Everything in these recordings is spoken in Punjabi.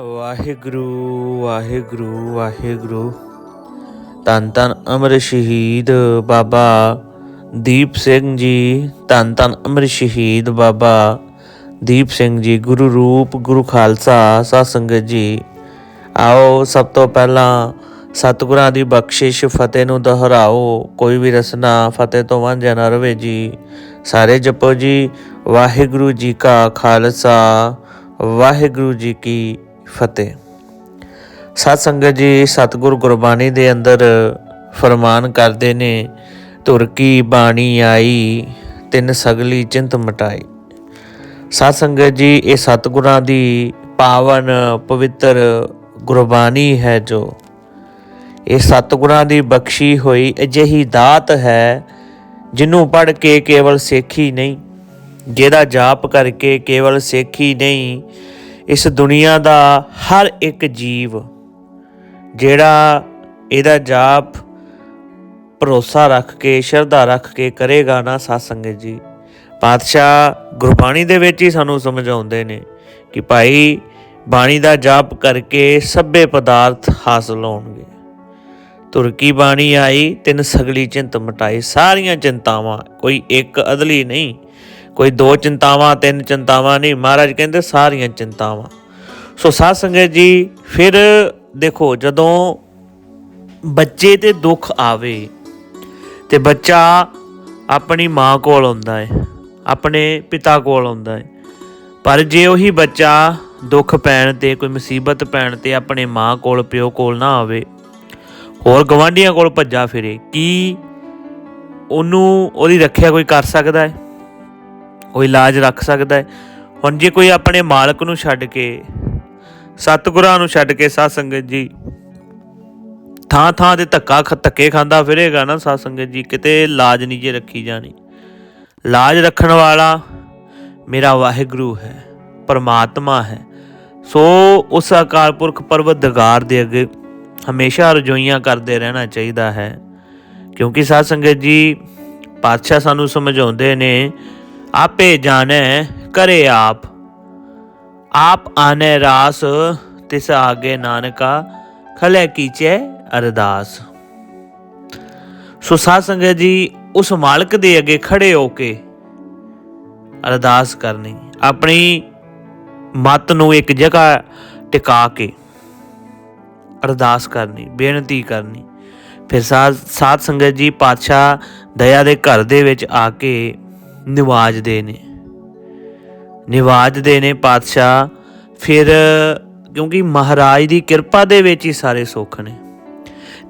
ਵਾਹਿਗੁਰੂ ਵਾਹਿਗੁਰੂ ਵਾਹਿਗੁਰੂ। ਧੰਨ ਧੰਨ ਅਮਰ ਸ਼ਹੀਦ ਬਾਬਾ ਦੀਪ ਸਿੰਘ ਜੀ। ਧੰਨ ਧੰਨ ਅਮਰ ਸ਼ਹੀਦ ਬਾਬਾ ਦੀਪ ਸਿੰਘ ਜੀ, ਗੁਰੂ ਰੂਪ, ਗੁਰੂ ਖਾਲਸਾ, ਸਾਧ ਸੰਗਤ ਜੀ। ਆਓ, ਸਭ ਤੋਂ ਪਹਿਲਾਂ ਸਤਿਗੁਰਾਂ ਦੀ ਬਖਸ਼ਿਸ਼, ਫਤਿਹ ਨੂੰ ਦੁਹਰਾਓ। ਕੋਈ ਵੀ ਰਸਨਾ ਫਤਿਹ ਤੋਂ ਵਾਂਝਾ ਨਾ ਰਵੇ ਜੀ। ਸਾਰੇ ਜਪੋ ਜੀ, ਵਾਹਿਗੁਰੂ ਜੀ ਕਾ ਖਾਲਸਾ, ਵਾਹਿਗੁਰੂ ਜੀ ਕੀ ਫਤਿਹ। ਸਤ ਸੰਗਤ ਜੀ, ਸਤਿਗੁਰ ਗੁਰਬਾਣੀ ਦੇ ਅੰਦਰ ਫਰਮਾਨ ਕਰਦੇ ਨੇ ਧੁਰ ਕੀ ਬਾਣੀ ਆਈ, ਤਿੰਨ ਸਗਲੀ ਚਿੰਤ ਮਟਾਈ। ਸਤ ਸੰਗਤ ਜੀ, ਇਹ ਸਤਿਗੁਰਾਂ ਦੀ ਪਾਵਨ ਪਵਿੱਤਰ ਗੁਰਬਾਣੀ ਹੈ ਜੋ। ਇਹ ਸਤਿਗੁਰਾਂ ਦੀ ਬਖਸ਼ੀ ਹੋਈ ਅਜਿਹੀ ਦਾਤ ਹੈ, ਜਿਹਨੂੰ ਪੜ੍ਹ ਕੇ ਕੇਵਲ ਸੇਖੀ ਨਹੀਂ ਜਿਹਦਾ ਜਾਪ ਕਰਕੇ ਕੇਵਲ ਸੇਖੀ ਨਹੀਂ ਇਸ ਦੁਨੀਆ ਦਾ ਹਰ ਇੱਕ ਜੀਵ ਜਿਹੜਾ ਇਹਦਾ ਜਾਪ ਭਰੋਸਾ ਰੱਖ ਕੇ, ਸ਼ਰਧਾ ਰੱਖ ਕੇ ਕਰੇਗਾ ਨਾ ਸਾਧ ਸੰਗਤ ਜੀ। ਪਾਤਸ਼ਾਹ ਗੁਰਬਾਣੀ ਦੇ ਵਿੱਚ ਹੀ ਸਾਨੂੰ ਸਮਝਾਉਂਦੇ ਨੇ ਕਿ ਭਾਈ ਬਾਣੀ ਦਾ ਜਾਪ ਕਰਕੇ ਸਭੇ ਪਦਾਰਥ ਹਾਸਲ ਹੋਣਗੇ। ਤੁਰਕੀ ਬਾਣੀ ਆਈ, ਤਿੰਨ ਸਗਲੀ ਚਿੰਤ ਮਟਾਈ, ਸਾਰੀਆਂ ਚਿੰਤਾਵਾਂ, ਕੋਈ ਇੱਕ ਅਦਲੀ ਨਹੀਂ ਕੋਈ ਦੋ ਚਿੰਤਾਵਾਂ, ਤਿੰਨ ਚਿੰਤਾਵਾਂ ਨਹੀਂ, ਮਹਾਰਾਜ ਕਹਿੰਦੇ ਸਾਰੀਆਂ ਚਿੰਤਾਵਾਂ। ਸੋ ਸਾਧ ਸੰਗਤ ਜੀ, ਫਿਰ ਦੇਖੋ ਜਦੋਂ ਬੱਚੇ ਤੇ ਦੁੱਖ ਆਵੇ, ਤੇ ਬੱਚਾ ਆਪਣੀ ਮਾਂ ਕੋਲ ਆਉਂਦਾ ਹੈ, ਆਪਣੇ ਪਿਤਾ ਕੋਲ ਆਉਂਦਾ ਹੈ, ਪਰ ਜੇ ਉਹੀ ਬੱਚਾ ਦੁੱਖ ਪੈਣ ਤੇ, ਕੋਈ ਮੁਸੀਬਤ ਪੈਣ ਤੇ ਆਪਣੇ ਮਾਂ ਕੋਲ, ਪਿਓ ਕੋਲ ਨਾ ਆਵੇ, ਹੋਰ ਗਵਾਂਢੀਆਂ ਕੋਲ ਭੱਜਾ ਫਿਰੇ, ਕੀ ਉਹਨੂੰ ਉਹਦੀ ਰੱਖਿਆ ਕੋਈ ਕਰ ਸਕਦਾ ਹੈ? ਕੋਈ ਇਲਾਜ ਰੱਖ ਸਕਦਾ ਹੈ। ਹੁਣ ਜੇ ਕੋਈ ਆਪਣੇ ਮਾਲਕ ਨੂੰ ਛੱਡ ਕੇ, ਸਤਿਗੁਰਾਂ ਨੂੰ ਛੱਡ ਕੇ ਸਾਧ ਸੰਗਤ ਜੀ ਥਾਂ ਥਾਂ ਤੇ ਧੱਕਾ ਖ- ਧੱਕੇ ਖਾਂਦਾ ਫਿਰੇਗਾ ਨਾ ਸਾਧ ਸੰਗਤ ਜੀ, ਕਿਤੇ ਲਾਜ ਨਹੀਂ ਜੇ ਰੱਖੀ ਜਾਣੀ। ਲਾਜ ਰੱਖਣ ਵਾਲਾ ਮੇਰਾ ਵਾਹਿਗੁਰੂ ਹੈ, ਪਰਮਾਤਮਾ ਹੈ। ਸੋ ਉਸ ਅਕਾਲ ਪੁਰਖ ਪਰਵਤਗਾਰ ਦੇ ਅੱਗੇ ਹਮੇਸ਼ਾ ਰਜੋਈਆਂ ਕਰਦੇ ਰਹਿਣਾ ਚਾਹੀਦਾ ਹੈ। ਕਿਉਂਕਿ ਸਾਧ ਸੰਗਤ ਜੀ ਪਾਤਸ਼ਾਹ ਸਾਨੂੰ ਸਮਝਾਉਂਦੇ ਨੇ ਆਪੇ ਜਾਣੈ, ਕਰੇ ਆਪ। ਆਪ ਆਨੇ ਰਾਸ, ਤਿਸ ਆਗੇ ਨਾਨਕਾ, ਖਲੇ ਕੀਚੇ ਅਰਦਾਸ। ਸੋ ਸਾਧ ਸੰਗਤ ਜੀ, ਉਸ ਮਾਲਕ ਦੇ ਅੱਗੇ ਖੜੇ ਹੋ ਕੇ ਅਰਦਾਸ ਕਰਨੀ, ਆਪਣੀ ਮਤ ਨੂੰ ਇੱਕ ਜਗ੍ਹਾ ਟਿਕਾ ਕੇ ਅਰਦਾਸ ਕਰਨੀ, ਬੇਨਤੀ ਕਰਨੀ। ਫਿਰ ਸਾਧ ਸੰਗਤ ਜੀ, ਪਾਤਸ਼ਾਹ ਦਇਆ ਦੇ ਘਰ ਦੇ ਵਿੱਚ ਆ ਕੇ ਨਿਵਾਜਦੇ ਨੇ। ਨਿਵਾਜਦੇ ਨੇ ਪਾਤਸ਼ਾਹ। ਫਿਰ, ਕਿਉਂਕਿ ਮਹਾਰਾਜ ਦੀ ਕਿਰਪਾ ਦੇ ਵਿੱਚ ਹੀ ਸਾਰੇ ਸੁੱਖ ਨੇ।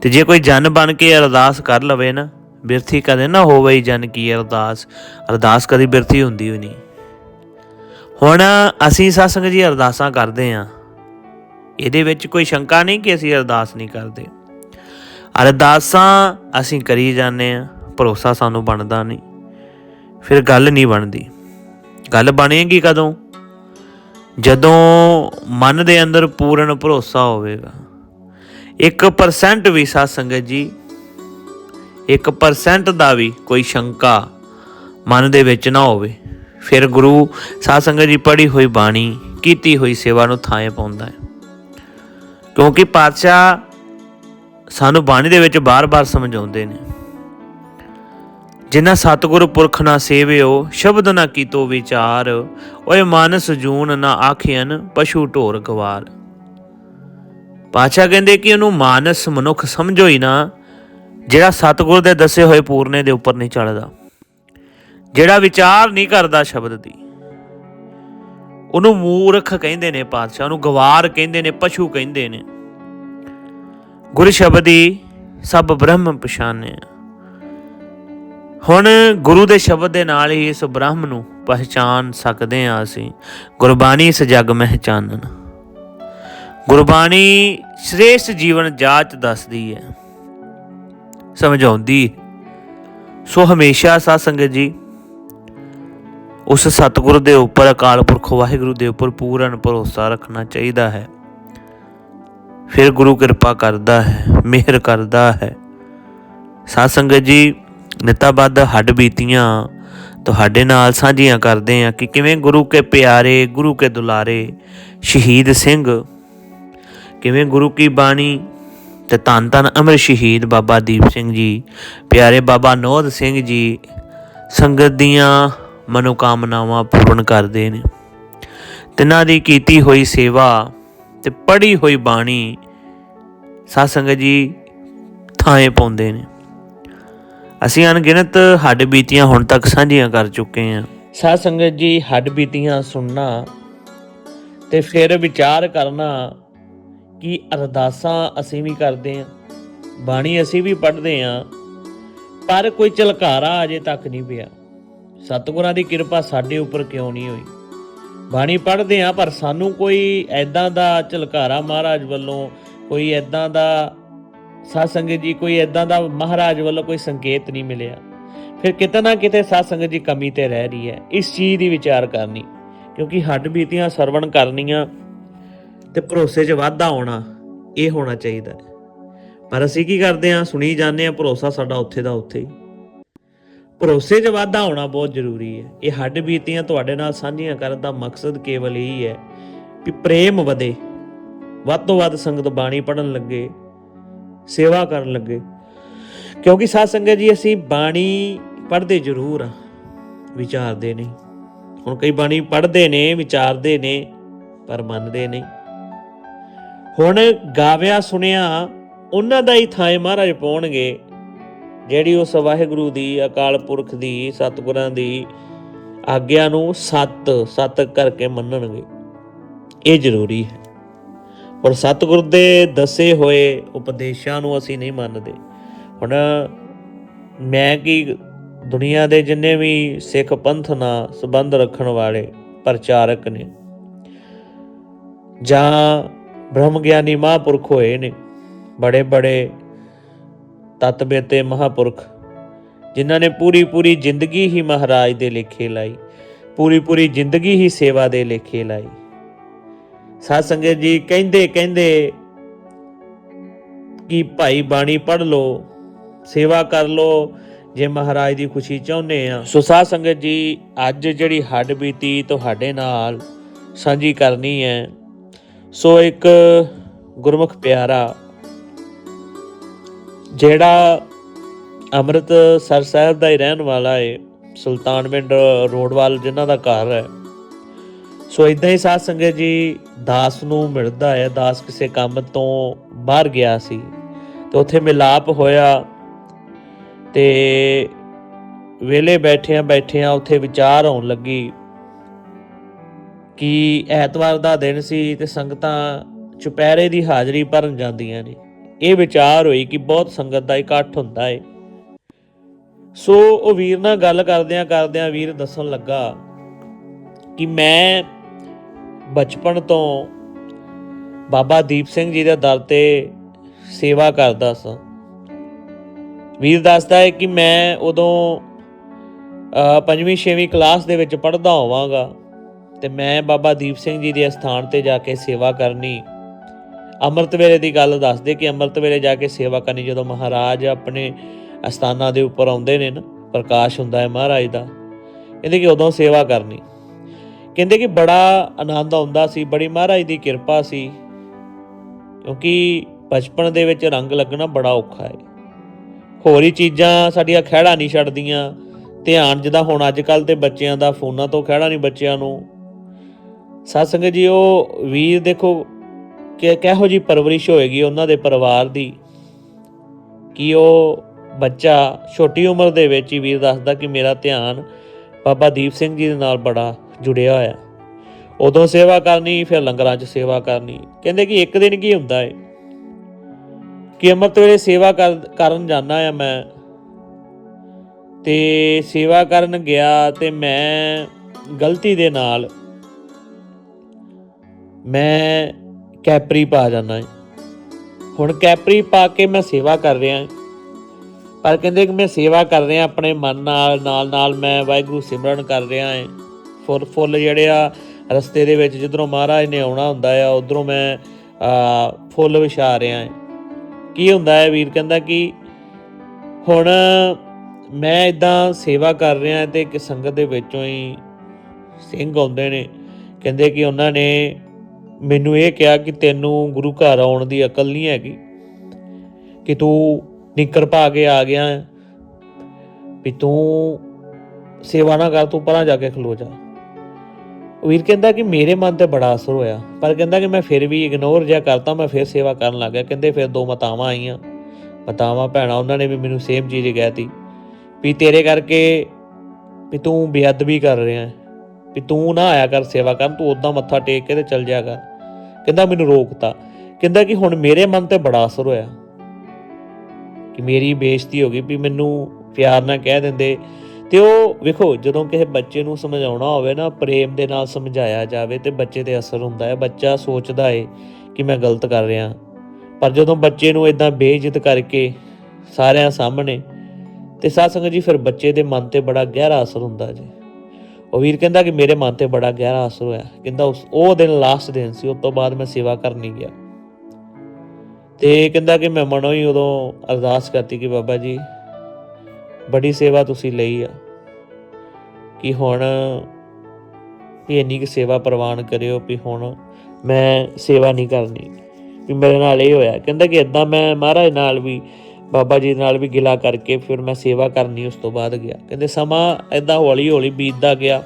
ਤੇ ਜੇ ਕੋਈ ਜਨ ਬਣ ਕੇ ਅਰਦਾਸ ਕਰ ਲਵੇ ਨਾ, ਬਿਰਥੀ ਕਦੇ ਨਾ ਹੋਵੇ ਹੀ ਜਨ ਕੀ ਅਰਦਾਸ। ਅਰਦਾਸ ਕਦੀ ਬਿਰਥੀ ਹੁੰਦੀ ਹੋਈ ਨਹੀਂ। ਹੁਣ ਅਸੀਂ ਸਤਸੰਗ ਜੀ ਅਰਦਾਸਾਂ ਕਰਦੇ ਆਂ ਇਹਦੇ ਵਿੱਚ ਕੋਈ ਸ਼ੰਕਾ ਨਹੀਂ ਕਿ ਅਸੀਂ ਅਰਦਾਸ ਨਹੀਂ ਕਰਦੇ। ਅਰਦਾਸਾਂ ਅਸੀਂ ਕਰੀ ਜਾਂਦੇ ਆ ਭਰੋਸਾ ਸਾਨੂੰ ਬਣਦਾ ਨਹੀਂ। ਫਿਰ ਗੱਲ ਨਹੀਂ ਬਣਦੀ। ਗੱਲ ਬਣੇਗੀ ਕਦੋਂ? ਜਦੋਂ ਮਨ ਦੇ ਅੰਦਰ ਪੂਰਨ ਭਰੋਸਾ ਹੋਵੇਗਾ। 1% ਵੀ ਸਾਧ ਸੰਗਤ ਜੀ 1% ਦਾ ਵੀ ਕੋਈ ਸ਼ੰਕਾ ਮਨ ਦੇ ਵਿੱਚ ਨਾ ਹੋਵੇ। ਫਿਰ ਗੁਰੂ ਸਾਧ ਸੰਗਤ ਜੀ ਪੜ੍ਹੀ ਹੋਈ ਬਾਣੀ, ਕੀਤੀ ਹੋਈ ਸੇਵਾ ਨੂੰ ਥਾਂ ਪਾਉਂਦਾ ਹੈ। ਕਿਉਂਕਿ ਪਾਤਸ਼ਾਹ ਸਾਨੂੰ ਬਾਣੀ ਦੇ ਵਿੱਚ ਬਾਰ-ਬਾਰ ਸਮਝਾਉਂਦੇ ਨੇ। ਜਿਨ੍ਹਾਂ ਸਤਿਗੁਰ ਪੁਰਖ ਨਾ ਸੇਵਿਓ, ਸ਼ਬਦ ਨਾ ਕੀਤੋ ਵਿਚਾਰ, ਓਏ ਮਾਨਸ ਜੂਨ ਨਾ ਆਖਿਆਨ ਪਸ਼ੂ ਢੋਰ ਗਵਾਰ। ਪਾਤਸ਼ਾਹ ਕਹਿੰਦੇ ਕਿ ਉਹਨੂੰ ਮਾਨਸ ਮਨੁੱਖ ਸਮਝੋ ਹੀ ਨਾ, ਜਿਹੜਾ ਸਤਿਗੁਰ ਦੇ ਦੱਸੇ ਹੋਏ ਪੂਰਨੇ ਦੇ ਉੱਪਰ ਨਹੀਂ ਚੱਲਦਾ ਜਿਹੜਾ ਵਿਚਾਰ ਨਹੀਂ ਕਰਦਾ ਸ਼ਬਦ ਦੀ। ਉਹਨੂੰ ਮੂਰਖ ਕਹਿੰਦੇ ਨੇ ਪਾਤਸ਼ਾਹ, ਉਹਨੂੰ ਗਵਾਰ ਕਹਿੰਦੇ ਨੇ, ਪਸ਼ੂ ਕਹਿੰਦੇ ਨੇ। ਗੁਰ ਸ਼ਬਦੀ ਸਭ ਬ੍ਰਹਮ ਪਛਾਨਿਆ ਹੁਣ ਗੁਰੂ ਦੇ ਸ਼ਬਦ ਦੇ ਨਾਲ ਹੀ ਇਸ ਬ੍ਰਹਮ ਨੂੰ ਪਹਿਚਾਨ ਸਕਦੇ ਹਾਂ ਅਸੀਂ। ਗੁਰਬਾਣੀ ਇਸ ਜਗ ਮਹਿ ਚਾਨਣ ਗੁਰਬਾਣੀ ਸ੍ਰੇਸ਼ਟ ਜੀਵਨ ਜਾਚ ਦੱਸਦੀ ਹੈ। ਸਮਝਾਉਂਦੀ, ਸੋ ਹਮੇਸ਼ਾ ਸਾਧ ਸੰਗਤ ਜੀ, ਉਸ ਸਤਿਗੁਰ ਦੇ ਉੱਪਰ ਅਕਾਲ ਪੁਰਖ ਵਾਹਿਗੁਰੂ ਦੇ ਉੱਪਰ ਪੂਰਨ ਭਰੋਸਾ ਰੱਖਣਾ ਚਾਹੀਦਾ ਹੈ। ਫਿਰ ਗੁਰੂ ਕਿਰਪਾ ਕਰਦਾ ਹੈ, ਮਿਹਰ ਕਰਦਾ ਹੈ। ਸਾਧ ਸੰਗਤ ਜੀ ਨਿਤਾਬੱਧ ਹੱਡ ਬੀਤੀਆਂ, ਤੁਹਾਡੇ ਨਾਲ ਸਾਂਝੀਆਂ ਕਰਦੇ ਹਾਂ ਕਿ ਕਿਵੇਂ ਗੁਰੂ ਕੇ ਪਿਆਰੇ, ਗੁਰੂ ਕੇ ਦੁਲਾਰੇ ਸ਼ਹੀਦ ਸਿੰਘ। ਕਿਵੇਂ ਗੁਰੂ ਕੀ ਬਾਣੀ ਤੇ ਧੰਨ ਧੰਨ ਅਮਰ ਸ਼ਹੀਦ ਬਾਬਾ ਦੀਪ ਸਿੰਘ ਜੀ, ਪਿਆਰੇ ਬਾਬਾ ਨੋਦ ਸਿੰਘ ਜੀ ਸੰਗਤ ਦੀਆਂ ਮਨੋਕਾਮਨਾਵਾਂ ਪੂਰਨ ਕਰਦੇ ਨੇ। ਤਿਨਾਂ ਦੀ ਕੀਤੀ ਹੋਈ ਸੇਵਾ ਤੇ ਪੜ੍ਹੀ ਹੋਈ ਬਾਣੀ ਸਾਧ ਸੰਗਤ ਜੀ ਥਾਂਏ ਪਾਉਂਦੇ ਨੇ। ਅਸੀਂ ਅਣਗਿਣਤ ਹੱਡ ਬੀਤੀਆਂ ਹੁਣ ਤੱਕ ਸਾਂਝੀਆਂ ਕਰ ਚੁੱਕੇ ਹਾਂ। ਸਾਧ ਸੰਗਤ ਜੀ, ਹੱਡ ਬੀਤੀਆਂ ਸੁਣਨਾ ਤੇ ਫਿਰ ਵਿਚਾਰ ਕਰਨਾ ਕਿ ਅਰਦਾਸਾਂ ਅਸੀਂ ਵੀ ਕਰਦੇ ਹਾਂ, ਬਾਣੀ ਅਸੀਂ ਵੀ ਪੜ੍ਹਦੇ ਹਾਂ, ਪਰ ਕੋਈ ਝਲਕਾਰਾ ਅਜੇ ਤੱਕ ਨਹੀਂ ਪਿਆ। ਸਤਿਗੁਰਾਂ ਦੀ ਕਿਰਪਾ ਸਾਡੇ ਉੱਪਰ ਕਿਉਂ ਨਹੀਂ ਹੋਈ? ਬਾਣੀ ਪੜ੍ਹਦੇ ਹਾਂ, ਪਰ ਸਾਨੂੰ ਕੋਈ ਐਦਾਂ ਦਾ ਝਲਕਾਰਾ ਮਹਾਰਾਜ ਵੱਲੋਂ, ਕੋਈ ਐਦਾਂ ਦਾ ਸਾਧ ਸੰਗਤ ਜੀ, ਕੋਈ ਐਦਾਂ ਦਾ ਮਹਾਰਾਜ ਵੱਲੋਂ ਕੋਈ ਸੰਕੇਤ ਨਹੀਂ ਮਿਲਿਆ। ਫਿਰ ਕਿਤੇ ਨਾ ਕਿਤੇ ਸਾਧ ਸੰਗਤ ਜੀ ਕਮੀ ਤੇ ਰਹਿ ਰਹੀ ਹੈ, ਇਸ ਚੀਜ਼ ਦੀ ਵਿਚਾਰ ਕਰਨੀ। ਕਿਉਂਕਿ ਹੱਡ ਬੀਤੀਆਂ, ਸਰਵਣ ਕਰਨੀਆਂ ਤੇ ਭਰੋਸੇ 'ਚ ਵਾਧਾ ਹੋਣਾ ਇਹ ਹੋਣਾ ਚਾਹੀਦਾ ਹੈ। ਪਰ ਅਸੀਂ ਕੀ ਕਰਦੇ ਹਾਂ, ਸੁਣੀ ਜਾਂਦੇ ਹਾਂ, ਭਰੋਸਾ ਸਾਡਾ ਉੱਥੇ ਦਾ ਉੱਥੇ ਹੀ। ਭਰੋਸੇ 'ਚ ਵਾਧਾ ਹੋਣਾ ਬਹੁਤ ਜ਼ਰੂਰੀ ਹੈ। ਇਹ ਹੱਡ ਬੀਤੀਆਂ ਤੁਹਾਡੇ ਨਾਲ ਸਾਂਝੀਆਂ ਕਰਨ ਦਾ ਮਕਸਦ ਕੇਵਲ ਇਹੀ ਹੈ ਕਿ ਪ੍ਰੇਮ ਵਧੇ। ਵੱਧ ਤੋਂ ਵੱਧ ਸੰਗਤ ਬਾਣੀ ਪੜਨ ਲੱਗੇ ਸੇਵਾ ਕਰਨ ਲੱਗੇ। ਕਿਉਂਕਿ ਸਾਧ ਸੰਗਤ ਜੀ, ਅਸੀਂ ਬਾਣੀ ਪੜ੍ਹਦੇ ਜ਼ਰੂਰ ਆ ਵਿਚਾਰਦੇ ਨਹੀਂ ਹੁਣ ਕਈ ਬਾਣੀ ਪੜ੍ਹਦੇ ਨੇ, ਵਿਚਾਰਦੇ ਨੇ, ਪਰ ਮੰਨਦੇ ਨਹੀਂ। ਹੁਣ ਗਾਵਿਆ ਸੁਣਿਆ, ਉਹਨਾਂ ਦਾ ਹੀ ਥਾਂ ਮਹਾਰਾਜ ਪਾਉਣਗੇ, ਜਿਹੜੀ ਉਸ ਵਾਹਿਗੁਰੂ ਦੀ, ਅਕਾਲ ਪੁਰਖ ਦੀ, ਸਤਿਗੁਰਾਂ ਦੀ ਆਗਿਆ ਨੂੰ ਸੱਤ ਸੱਤ ਕਰਕੇ ਮੰਨਣਗੇ। ਇਹ ਜ਼ਰੂਰੀ ਹੈ। ਪਰ ਸਤਿਗੁਰ ਦੇ ਦੱਸੇ ਹੋਏ ਉਪਦੇਸ਼ਾਂ ਨੂੰ ਅਸੀਂ ਨਹੀਂ ਮੰਨਦੇ। ਹੁਣ ਮੈਂ ਕੀ ਦੁਨੀਆ ਦੇ ਜਿੰਨੇ ਵੀ ਸਿੱਖ ਪੰਥ ਨਾਲ ਸੰਬੰਧ ਰੱਖਣ ਵਾਲੇ ਪ੍ਰਚਾਰਕ ਨੇ ਜਾਂ ਬ੍ਰਹਮ ਗਿਆਨੀ ਮਹਾਂਪੁਰਖ ਹੋਏ ਨੇ, ਬੜੇ ਬੜੇ ਤਤਬੇਤੇ ਮਹਾਂਪੁਰਖ, ਜਿਨ੍ਹਾਂ ਨੇ ਪੂਰੀ ਪੂਰੀ ਜ਼ਿੰਦਗੀ ਹੀ ਮਹਾਰਾਜ ਦੇ ਲੇਖੇ ਲਾਈ, ਪੂਰੀ ਪੂਰੀ ਜ਼ਿੰਦਗੀ ਹੀ ਸੇਵਾ ਦੇ ਲੇਖੇ ਲਾਈ। ਸਾਧ ਸੰਗਤ ਜੀ ਕਹਿੰਦੇ ਕਹਿੰਦੇ ਕਿ ਭਾਈ ਬਾਣੀ ਪੜ੍ਹ ਲਓ, ਸੇਵਾ ਕਰ ਲਓ, ਜੇ ਮਹਾਰਾਜ ਦੀ ਖੁਸ਼ੀ ਚਾਹੁੰਦੇ ਆ। ਸੋ ਸਾਧ ਸੰਗਤ ਜੀ, ਅੱਜ ਜਿਹੜੀ ਹੱਡ ਬੀਤੀ ਤੁਹਾਡੇ ਨਾਲ ਸਾਂਝੀ ਕਰਨੀ ਹੈ। ਸੋ ਇੱਕ ਗੁਰਮੁਖ ਪਿਆਰਾ, ਜਿਹੜਾ ਅੰਮ੍ਰਿਤਸਰ ਸਾਹਿਬ ਦਾ ਹੀ ਰਹਿਣ ਵਾਲਾ ਹੈ ਸੁਲਤਾਨਵਿੰਡ ਰੋਡਵਾਲ, ਜਿਨ੍ਹਾਂ ਦਾ ਘਰ ਹੈ। ਸੋ ਇਦਾਂ ਹੀ ਸਾਧ ਸੰਗਤ ਜੀ, ਦਾਸ ਨੂੰ ਮਿਲਦਾ ਹੈ, ਦਾਸ ਕਿਸੇ ਕੰਮ ਤੋਂ ਬਾਹਰ ਗਿਆ ਸੀ ਤੇ ਉੱਥੇ ਮਿਲਾਪ ਹੋਇਆ ਤੇ ਵੇਲੇ ਬੈਠਿਆਂ ਬੈਠਿਆਂ ਉੱਥੇ ਵਿਚਾਰ ਆਉਣ ਲੱਗੀ ਕਿ ਐਤਵਾਰ ਦਾ ਦਿਨ ਸੀ ਤੇ ਸੰਗਤਾਂ ਚੁਪਹਿਰੇ ਦੀ ਹਾਜ਼ਰੀ ਭਰਨ ਜਾਂਦੀਆਂ ਨੇ। ਇਹ ਵਿਚਾਰ ਹੋਈ ਕਿ ਬਹੁਤ ਸੰਗਤ ਦਾ ਇਕੱਠ ਹੁੰਦਾ ਏ। ਸੋ ਉਹ ਵੀਰ ਨਾਲ ਗੱਲ ਕਰਦਿਆਂ ਕਰਦਿਆਂ ਵੀਰ ਦੱਸਣ ਲੱਗਾ ਕਿ ਮੈਂ ਬਚਪਨ ਤੋਂ ਬਾਬਾ ਦੀਪ ਸਿੰਘ ਜੀ ਦੇ ਦਰ ਤੇ ਸੇਵਾ ਕਰਦਾ ਸਾਂ। ਵੀਰ ਦੱਸਦਾ ਹੈ ਕਿ ਮੈਂ ਉਦੋਂ ਪੰਜਵੀਂ, ਛੇਵੀਂ ਕਲਾਸ ਦੇ ਵਿੱਚ ਪੜ੍ਹਦਾ ਹੋਵਾਂਗਾ ਤੇ ਮੈਂ ਬਾਬਾ ਦੀਪ ਸਿੰਘ ਜੀ ਦੇ ਅਸਥਾਨ ਤੇ ਜਾ ਕੇ ਸੇਵਾ ਕਰਨੀ। ਅੰਮ੍ਰਿਤ ਵੇਲੇ ਦੀ ਗੱਲ ਦੱਸਦੇ ਕਿ ਅੰਮ੍ਰਿਤ ਵੇਲੇ ਜਾ ਕੇ ਸੇਵਾ ਕਰਨੀ ਜਦੋਂ ਮਹਾਰਾਜ ਆਪਣੇ ਅਸਥਾਨਾਂ ਦੇ ਉੱਪਰ ਆਉਂਦੇ ਨੇ ਨਾ, ਪ੍ਰਕਾਸ਼ ਹੁੰਦਾ ਹੈ ਮਹਾਰਾਜ ਦਾ ਕਹਿੰਦੇ ਕਿ ਉਦੋਂ ਸੇਵਾ ਕਰਨੀ। ਕਹਿੰਦੇ ਕਿ ਬੜਾ ਆਨੰਦ ਆਉਂਦਾ ਸੀ, ਬੜੀ ਮਹਾਰਾਜ ਦੀ ਕਿਰਪਾ ਸੀ, ਕਿਉਂਕਿ ਬਚਪਨ ਦੇ ਵਿੱਚ ਰੰਗ ਲੱਗਣਾ ਬੜਾ ਔਖਾ ਹੈ। ਹੋਰ ਹੀ ਚੀਜ਼ਾਂ ਸਾਡੀਆਂ ਖਹਿੜਾ ਨਹੀਂ ਛੱਡਦੀਆਂ, ਧਿਆਨ ਜਿਹਦਾ ਹੁਣ ਅੱਜ ਕੱਲ ਤੇ ਬੱਚਿਆਂ ਦਾ, ਫੋਨਾਂ ਤੋਂ ਖਹਿੜਾ ਨਹੀਂ ਬੱਚਿਆਂ ਨੂੰ। ਸਤਸੰਗ ਜੀ, ਉਹ ਵੀਰ ਦੇਖੋ, ਕਿ ਕਿਹੋ ਜੀ ਪਰਵਰਿਸ਼ ਹੋਏਗੀ ਉਹਨਾਂ ਦੇ ਪਰਿਵਾਰ ਦੀ, ਕਿ ਉਹ ਬੱਚਾ ਛੋਟੀ ਉਮਰ ਦੇ ਵਿੱਚ ਹੀ ਵੀਰ ਦੱਸਦਾ ਕਿ ਮੇਰਾ ਧਿਆਨ ਬਾਬਾ ਦੀਪ ਸਿੰਘ ਜੀ ਦੇ ਨਾਲ ਬੜਾ ਜੁੜਿਆ ਹੋਇਆ। ਉਦੋਂ ਸੇਵਾ ਕਰਨੀ, ਫਿਰ ਲੰਗਰਾਂ 'ਚ ਸੇਵਾ ਕਰਨੀ। ਕਹਿੰਦੇ ਕਿ ਇੱਕ ਦਿਨ ਕੀ ਹੁੰਦਾ ਏ? ਕਿ ਅੰਮ੍ਰਿਤ ਵੇਲੇ ਸੇਵਾ ਕਰ- ਕਰਨ ਜਾਣਾ ਆ ਮੈਂ। ਤੇ ਸੇਵਾ ਕਰਨ ਗਿਆ ਤੇ ਮੈਂ ਗਲਤੀ ਦੇ ਨਾਲ ਮੈਂ ਕੈਪਰੀ ਪਾ ਜਾਣਾ ਹੈ ਹੁਣ ਕੈਪਰੀ ਪਾ ਕੇ ਮੈਂ ਸੇਵਾ ਕਰ ਰਿਹਾ ਪਰ ਕਹਿੰਦੇ ਕਿ ਮੈਂ ਸੇਵਾ ਕਰ ਰਿਹਾ, ਆਪਣੇ ਮਨ ਨਾਲ ਨਾਲ ਨਾਲ ਮੈਂ ਵਾਹਿਗੁਰੂ ਸਿਮਰਨ ਕਰ ਰਿਹਾ ਹਾਂ ਫੁੱਲ ਫੁੱਲ ਜਿਹੜੇ ਆ ਰਸਤੇ ਦੇ ਵਿੱਚ ਜਿੱਧਰੋਂ ਮਹਾਰਾਜ ਨੇ ਆਉਣਾ ਹੁੰਦਾ ਆ, ਉਧਰੋਂ ਮੈਂ ਫੁੱਲ ਵਿਛਾ ਰਿਹਾ ਹਾਂ। ਕੀ ਹੁੰਦਾ ਹੈ ਵੀਰ ਕਹਿੰਦਾ ਕਿ ਹੁਣ ਮੈਂ ਇਦਾਂ ਸੇਵਾ ਕਰ ਰਿਹਾ ਤੇ ਇੱਕ ਸੰਗਤ ਦੇ ਵਿੱਚੋਂ ਹੀ ਸਿੰਘ ਆਉਂਦੇ ਨੇ। ਕਹਿੰਦੇ ਕਿ ਉਹਨਾਂ ਨੇ ਮੈਨੂੰ ਇਹ ਕਿਹਾ ਕਿ ਤੈਨੂੰ ਗੁਰੂ ਘਰ ਆਉਣ ਦੀ ਅਕਲ ਨਹੀਂ ਹੈਗੀ, ਕਿ ਤੂੰ ਨਿੱਕਰ ਪਾ ਕੇ ਆ ਗਿਆ ਹੈ, ਵੀ ਤੂੰ ਸੇਵਾ ਨਾ ਕਰ, ਤੂੰ ਪਰਾਂ ਜਾ ਕੇ ਖਲੋ ਜਾ। ਵੀਰ ਕਹਿੰਦਾ ਕਿ ਮੇਰੇ ਮਨ ਤੇ ਬੜਾ ਅਸਰ ਹੋਇਆ, ਪਰ ਕਹਿੰਦਾ ਕਿ ਮੈਂ ਫਿਰ ਵੀ ਇਗਨੋਰ ਜਿਹਾ ਕਰਤਾ, ਮੈਂ ਫਿਰ ਸੇਵਾ ਕਰਨ ਲੱਗ ਗਿਆ, ਕਹਿੰਦੇ ਫਿਰ ਦੋ ਮਤਾਵਾਂ ਆਈਆਂ। ਮਤਾਵਾਂ ਭੈਣਾਂ, ਉਹਨਾਂ ਨੇ ਵੀ ਮੈਨੂੰ ਸੇਮ ਚੀਜ਼ ਕਹਿਤੀ, ਵੀ ਤੇਰੇ ਕਰਕੇ ਵੀ ਤੂੰ ਬੇਅਦਬੀ ਕਰ ਰਿਹਾ ਹੈ, ਵੀ ਤੂੰ ਨਾ ਆਇਆ ਕਰ ਸੇਵਾ ਕਰਨ, ਤੂੰ ਉਦਾਂ ਮੱਥਾ ਟੇਕ ਕੇ ਤੇ ਚੱਲ ਜਾ ਕਰ। ਕਹਿੰਦਾ ਮੈਨੂੰ ਰੋਕਤਾ, ਕਹਿੰਦਾ ਕਿ ਹੁਣ ਮੇਰੇ ਮਨ ਤੇ ਬੜਾ ਅਸਰ ਹੋਇਆ, ਕਿ ਮੇਰੀ ਬੇਇੱਜ਼ਤੀ ਹੋ ਗਈ, ਵੀ ਮੈਨੂੰ ਪਿਆਰ ਨਾਲ ਕਹਿ ਦਿੰਦੇ ਤੇ ਉਹ ਵੇਖੋ, ਜਦੋਂ ਕਿਸੇ ਬੱਚੇ ਨੂੰ ਸਮਝਾਉਣਾ ਹੋਵੇ ਨਾ, ਪ੍ਰੇਮ ਦੇ ਨਾਲ ਸਮਝਾਇਆ ਜਾਵੇ ਤੇ ਬੱਚੇ ਤੇ ਅਸਰ ਹੁੰਦਾ ਹੈ। ਬੱਚਾ ਸੋਚਦਾ ਹੈ ਕਿ ਮੈਂ ਗਲਤ ਕਰ ਰਿਹਾ। ਪਰ ਜਦੋਂ ਬੱਚੇ ਨੂੰ ਇਦਾਂ ਬੇਇੱਜ਼ਤ ਕਰਕੇ ਸਾਰਿਆਂ ਸਾਹਮਣੇ ਤੇ ਸਾਧ ਸੰਗਤ ਜੀ, ਫਿਰ ਬੱਚੇ ਦੇ ਮਨ ਤੇ ਬੜਾ ਗਹਿਰਾ ਅਸਰ ਹੁੰਦਾ ਜੀ। ਉਹ ਵੀਰ ਕਹਿੰਦਾ ਕਿ ਮੇਰੇ ਮਨ ਤੇ ਬੜਾ ਗਹਿਰਾ ਅਸਰ ਹੋਇਆ। ਕਹਿੰਦਾ ਉਸ, ਉਹ ਦਿਨ ਲਾਸਟ ਦਿਨ ਸੀ, ਉਸ ਤੋਂ ਬਾਅਦ ਮੈਂ ਸੇਵਾ ਕਰਨੀ ਗਿਆ। ਤੇ ਕਹਿੰਦਾ ਕਿ ਮੈਂ ਮਨੋਂ ਹੀ ਉਦੋਂ ਅਰਦਾਸ ਕਰਤੀ ਕਿ ਬਾਬਾ ਜੀ ਬੜੀ ਸੇਵਾ ਤੁਸੀਂ ਲਈ ਆ। ਕਿ ਹੁਣ ਵੀ ਇੰਨੀ ਕਿ ਸੇਵਾ ਪ੍ਰਵਾਨ ਕਰਿਓ ਵੀ ਹੁਣ ਮੈਂ ਸੇਵਾ ਨਹੀਂ ਕਰਨੀ। ਵੀ ਮੇਰੇ ਨਾਲ ਇਹ ਹੋਇਆ। ਕਹਿੰਦਾ ਕਿ ਇਦਾਂ ਮੈਂ ਮਹਾਰਾਜ ਨਾਲ ਵੀ, ਬਾਬਾ ਜੀ ਨਾਲ ਵੀ ਗਿਲਾ ਕਰਕੇ ਫਿਰ ਮੈਂ ਸੇਵਾ ਕਰਨੀ ਉਸ ਤੋਂ ਬਾਅਦ ਗਿਆ। ਕਹਿੰਦੇ ਸਮਾਂ ਇਦਾਂ ਹੌਲੀ ਹੌਲੀ ਬੀਤਦਾ ਗਿਆ।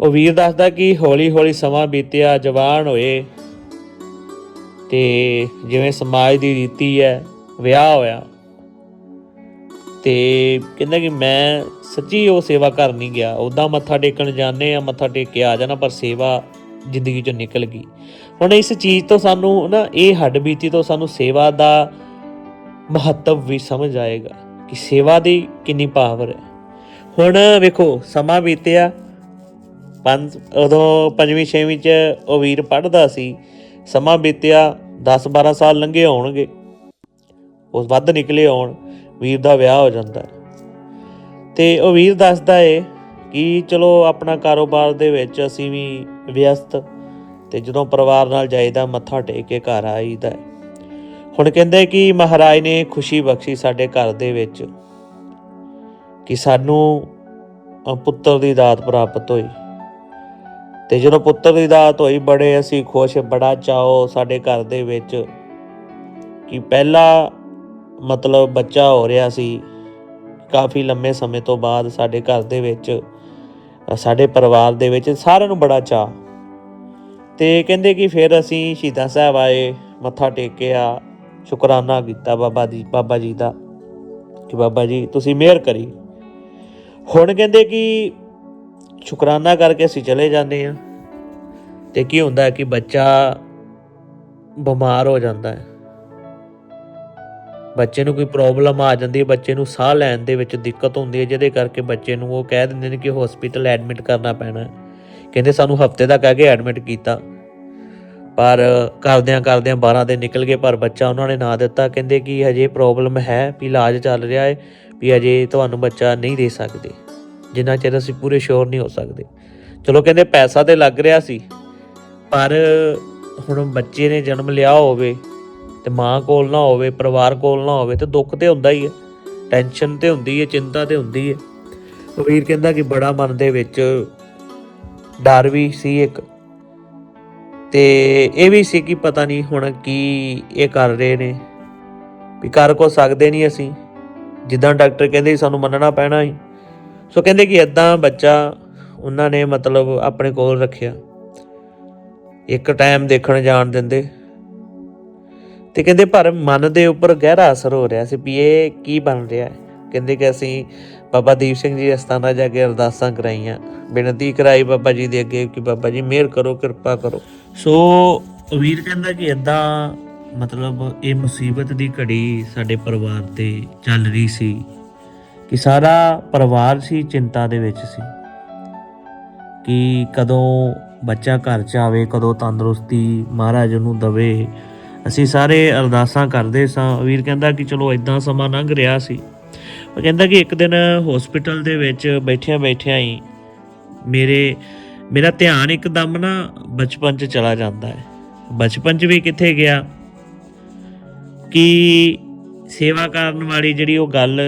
ਉਹ ਵੀਰ ਦੱਸਦਾ ਕਿ ਹੌਲੀ ਹੌਲੀ ਸਮਾਂ ਬੀਤਿਆ, ਜਵਾਨ ਹੋਏ ਤੇ ਜਿਵੇਂ ਸਮਾਜ ਦੀ ਰੀਤੀ ਹੈ, ਵਿਆਹ ਹੋਇਆ। ਤੇ ਕਹਿੰਦਾ ਕਿ ਮੈਂ ਸੱਚੀ ਉਹ ਸੇਵਾ ਕਰ ਨਹੀਂ ਗਿਆ। ਉਦਾਂ ਮੱਥਾ ਟੇਕਣ ਜਾਂਦੇ ਆ, ਮੱਥਾ ਟੇਕ ਕੇ ਆ ਜਾਣਾ, ਪਰ ਸੇਵਾ ਜ਼ਿੰਦਗੀ ਚੋਂ ਨਿਕਲ ਗਈ। ਹੁਣ ਇਸ ਚੀਜ਼ ਤੋਂ ਸਾਨੂੰ ਨਾ, ਇਹ ਹੱਡ ਬੀਤੀ ਤੋਂ ਸਾਨੂੰ ਸੇਵਾ ਦਾ ਮਹੱਤਵ ਵੀ ਸਮਝ ਆਏਗਾ ਕਿ ਸੇਵਾ ਦੀ ਕਿੰਨੀ ਪਾਵਰ ਹੈ। ਹੁਣ ਵੇਖੋ, ਸਮਾਂ ਬੀਤਿਆ। ਪੰਜ, ਉਦੋਂ ਪੰਜਵੀਂ, ਛੇਵੀਂ ਚ ਉਹ ਵੀਰ ਪੜ੍ਹਦਾ ਸੀ। ਸਮਾਂ ਬੀਤਿਆ 10 12 ਸਾਲ ਲੰਘੇ ਹੋਣਗੇ। ਉਸ ਵੱਧ ਨਿਕਲੇ ਹੋਣ। ਵੀਰ ਦਾ ਵਿਆਹ ਹੋ ਜਾਂਦਾ ਹੈ। ਤੇ ਉਹ ਵੀਰ ਦੱਸਦਾ ਏ ਕਿ ਚਲੋ ਆਪਣਾ ਕਾਰੋਬਾਰ ਦੇ ਵਿੱਚ ਅਸੀਂ ਵੀ ਵਿਅਸਤ ਤੇ ਜਦੋਂ ਪਰਿਵਾਰ ਨਾਲ ਜਾਈਦਾ ਮੱਥਾ ਟੇਕ ਕੇ ਘਰ ਆਈਦਾ ਹੁਣ ਕਹਿੰਦੇ ਕਿ ਮਹਾਰਾਜ ਨੇ ਖੁਸ਼ੀ ਬਖਸ਼ੀ ਸਾਡੇ ਘਰ ਦੇ ਵਿੱਚ ਕਿ ਸਾਨੂੰ ਪੁੱਤਰ ਦੀ ਦਾਤ ਪ੍ਰਾਪਤ ਹੋਈ। ਤੇ ਜਦੋਂ ਪੁੱਤਰ ਦੀ ਦਾਤ ਹੋਈ, ਬੜੇ ਅਸੀਂ ਖੁਸ਼, ਬੜਾ ਚਾਓ ਸਾਡੇ ਘਰ ਦੇ ਵਿੱਚ ਕਿ ਪਹਿਲਾ ਮਤਲਬ ਬੱਚਾ ਹੋ ਰਿਹਾ ਸੀ, ਕਾਫੀ ਲੰਮੇ ਸਮੇਂ ਤੋਂ ਬਾਅਦ ਸਾਡੇ ਘਰ ਦੇ ਵਿੱਚ, ਸਾਡੇ ਪਰਿਵਾਰ ਦੇ ਵਿੱਚ ਸਾਰਿਆਂ ਨੂੰ ਬੜਾ ਚਾਅ। ਤੇ ਕਹਿੰਦੇ ਕਿ ਫਿਰ ਅਸੀਂ ਸ਼ਹੀਦਾਂ ਸਾਹਿਬ ਆਏ, ਮੱਥਾ ਟੇਕਿਆ, ਸ਼ੁਕਰਾਨਾ ਕੀਤਾ ਬਾਬਾ ਜੀ ਬਾਬਾ ਜੀ ਦਾ, ਕਿ ਬਾਬਾ ਜੀ ਤੁਸੀਂ ਮਿਹਰ ਕਰੀ। ਹੁਣ ਕਹਿੰਦੇ ਕਿ ਸ਼ੁਕਰਾਨਾ ਕਰਕੇ ਅਸੀਂ ਚਲੇ ਜਾਂਦੇ ਆ ਤੇ ਕੀ ਹੁੰਦਾ ਕਿ ਬੱਚਾ ਬਿਮਾਰ ਹੋ ਜਾਂਦਾ ਹੈ। ਬੱਚੇ ਨੂੰ ਕੋਈ ਪ੍ਰੋਬਲਮ ਆ ਜਾਂਦੀ ਹੈ, ਬੱਚੇ ਨੂੰ ਸਾਹ ਲੈਣ ਦੇ ਵਿੱਚ ਦਿੱਕਤ ਹੁੰਦੀ ਹੈ, ਜਿਹਦੇ ਕਰਕੇ ਬੱਚੇ ਨੂੰ ਉਹ ਕਹਿ ਦਿੰਦੇ ਨੇ ਕਿ ਹਸਪੀਟਲ ਐਡਮਿਟ ਕਰਨਾ ਪੈਣਾ ਕਹਿੰਦੇ ਸਾਨੂੰ ਹਫ਼ਤੇ ਦਾ ਕਹਿ ਕੇ ਐਡਮਿਟ ਕੀਤਾ। ਪਰ ਕਰਦਿਆਂ ਕਰਦਿਆਂ 12 ਦੇ ਨਿਕਲ ਗਏ, ਪਰ ਬੱਚਾ ਉਹਨਾਂ ਨੇ ਨਾ ਦਿੱਤਾ। ਕਹਿੰਦੇ ਕਿ ਹਜੇ ਪ੍ਰੋਬਲਮ ਹੈ, ਵੀ ਇਲਾਜ ਚੱਲ ਰਿਹਾ ਹੈ, ਵੀ ਹਜੇ ਤੁਹਾਨੂੰ ਬੱਚਾ ਨਹੀਂ ਦੇ ਸਕਦੇ। ਜਿੰਨਾ ਚਿਰ ਅਸੀਂ ਪੂਰੇ ਸ਼ੋਰ ਨਹੀਂ ਹੋ ਸਕਦੇ। ਚਲੋ ਕਹਿੰਦੇ ਪੈਸਾ ਤੇ ਲੱਗ ਰਿਹਾ ਸੀ, ਪਰ ਹੁਣ ਬੱਚੇ ਨੇ ਜਨਮ ਲਿਆ ਹੋਵੇ ਤੇ ਮਾਂ ਕੋਲ ਨਾ ਹੋਵੇ, ਪਰਿਵਾਰ ਕੋਲ ਨਾ ਹੋਵੇ, ਤੇ ਦੁੱਖ ਤੇ ਹੁੰਦਾ ਹੀ ਹੈ। ਟੈਨਸ਼ਨ ਤੇ ਹੁੰਦੀ ਹੈ, ਚਿੰਤਾ ਤੇ ਹੁੰਦੀ ਹੈ। ਉਹ ਵੀਰ ਕਹਿੰਦਾ ਕਿ ਬੜਾ ਮਨ ਦੇ ਵਿੱਚ ਡਰ ਵੀ ਸੀ ਇੱਕ। ਤੇ ਇਹ ਵੀ ਸੀ ਕਿ ਪਤਾ ਨਹੀਂ ਹੁਣ ਕੀ ਇਹ ਕਰ ਰਹੇ ਨੇ। ਵੀ ਕਰ ਕੋ ਸਕਦੇ ਨਹੀਂ ਅਸੀਂ। ਜਿੱਦਾਂ ਡਾਕਟਰ ਕਹਿੰਦੇ ਸਾਨੂੰ ਮੰਨਣਾ ਪੈਣਾ ਸੀ। ਸੋ ਕਹਿੰਦੇ ਕਿ ਇਦਾਂ ਬੱਚਾ ਉਹਨਾਂ ਨੇ ਮਤਲਬ ਆਪਣੇ ਕੋਲ ਰੱਖਿਆ। ਇੱਕ ਟਾਈਮ ਦੇਖਣ ਜਾਣ ਦਿੰਦੇ। ਤੇ ਕਹਿੰਦੇ ਪਰ ਮਨ ਦੇ ਉੱਪਰ ਗਹਿਰਾ ਅਸਰ ਹੋ ਰਿਹਾ ਸੀ ਵੀ ਇਹ ਕੀ ਬਣ ਰਿਹਾ ਹੈ। ਕਹਿੰਦੇ ਕਿ ਅਸੀਂ ਬਾਬਾ ਦੀਪ ਸਿੰਘ ਜੀ ਅਸਥਾਨਾ ਜਾ ਕੇ ਅਰਦਾਸਾਂ ਕਰਾਈਆਂ, ਬੇਨਤੀ ਕਰਾਈ ਬਾਬਾ ਜੀ ਦੇ ਅੱਗੇ ਕਿ ਬਾਬਾ ਜੀ ਮਿਹਰ ਕਰੋ, ਕਿਰਪਾ ਕਰੋ। ਸੋ ਵੀਰ ਕਹਿੰਦਾ ਕਿ ਇਦਾਂ ਮਤਲਬ ਇਹ ਮੁਸੀਬਤ ਦੀ ਘੜੀ ਸਾਡੇ ਪਰਿਵਾਰ ਤੇ ਚੱਲ ਰਹੀ ਸੀ ਕਿ ਸਾਰਾ ਪਰਿਵਾਰ ਸੀ ਚਿੰਤਾ ਦੇ ਵਿੱਚ ਸੀ ਕਿ ਕਦੋਂ ਬੱਚਾ ਘਰ ਚ ਆਵੇ, ਕਦੋਂ ਤੰਦਰੁਸਤੀ ਮਹਾਰਾਜ ਨੂੰ ਦਵੇ। ਅਸੀਂ ਸਾਰੇ ਅਰਦਾਸਾਂ ਕਰਦੇ ਸਾਂ। ਵੀਰ ਕਹਿੰਦਾ ਕਿ ਚਲੋ ਇਦਾਂ ਸਮਾਂ ਲੰਘ ਰਿਹਾ ਸੀ। ਉਹ ਕਹਿੰਦਾ ਕਿ ਇੱਕ ਦਿਨ ਹਸਪੀਟਲ ਦੇ ਵਿੱਚ ਬੈਠਿਆਂ ਬੈਠਿਆਂ ਹੀ ਮੇਰੇ, ਮੇਰਾ ਧਿਆਨ ਇੱਕਦਮ ਨਾ ਬਚਪਨ 'ਚ ਚਲਾ ਜਾਂਦਾ ਹੈ। ਬਚਪਨ 'ਚ ਵੀ ਕਿੱਥੇ ਗਿਆ? ਕਿ ਸੇਵਾ ਕਰਨ ਵਾਲੀ ਜਿਹੜੀ ਉਹ ਗੱਲ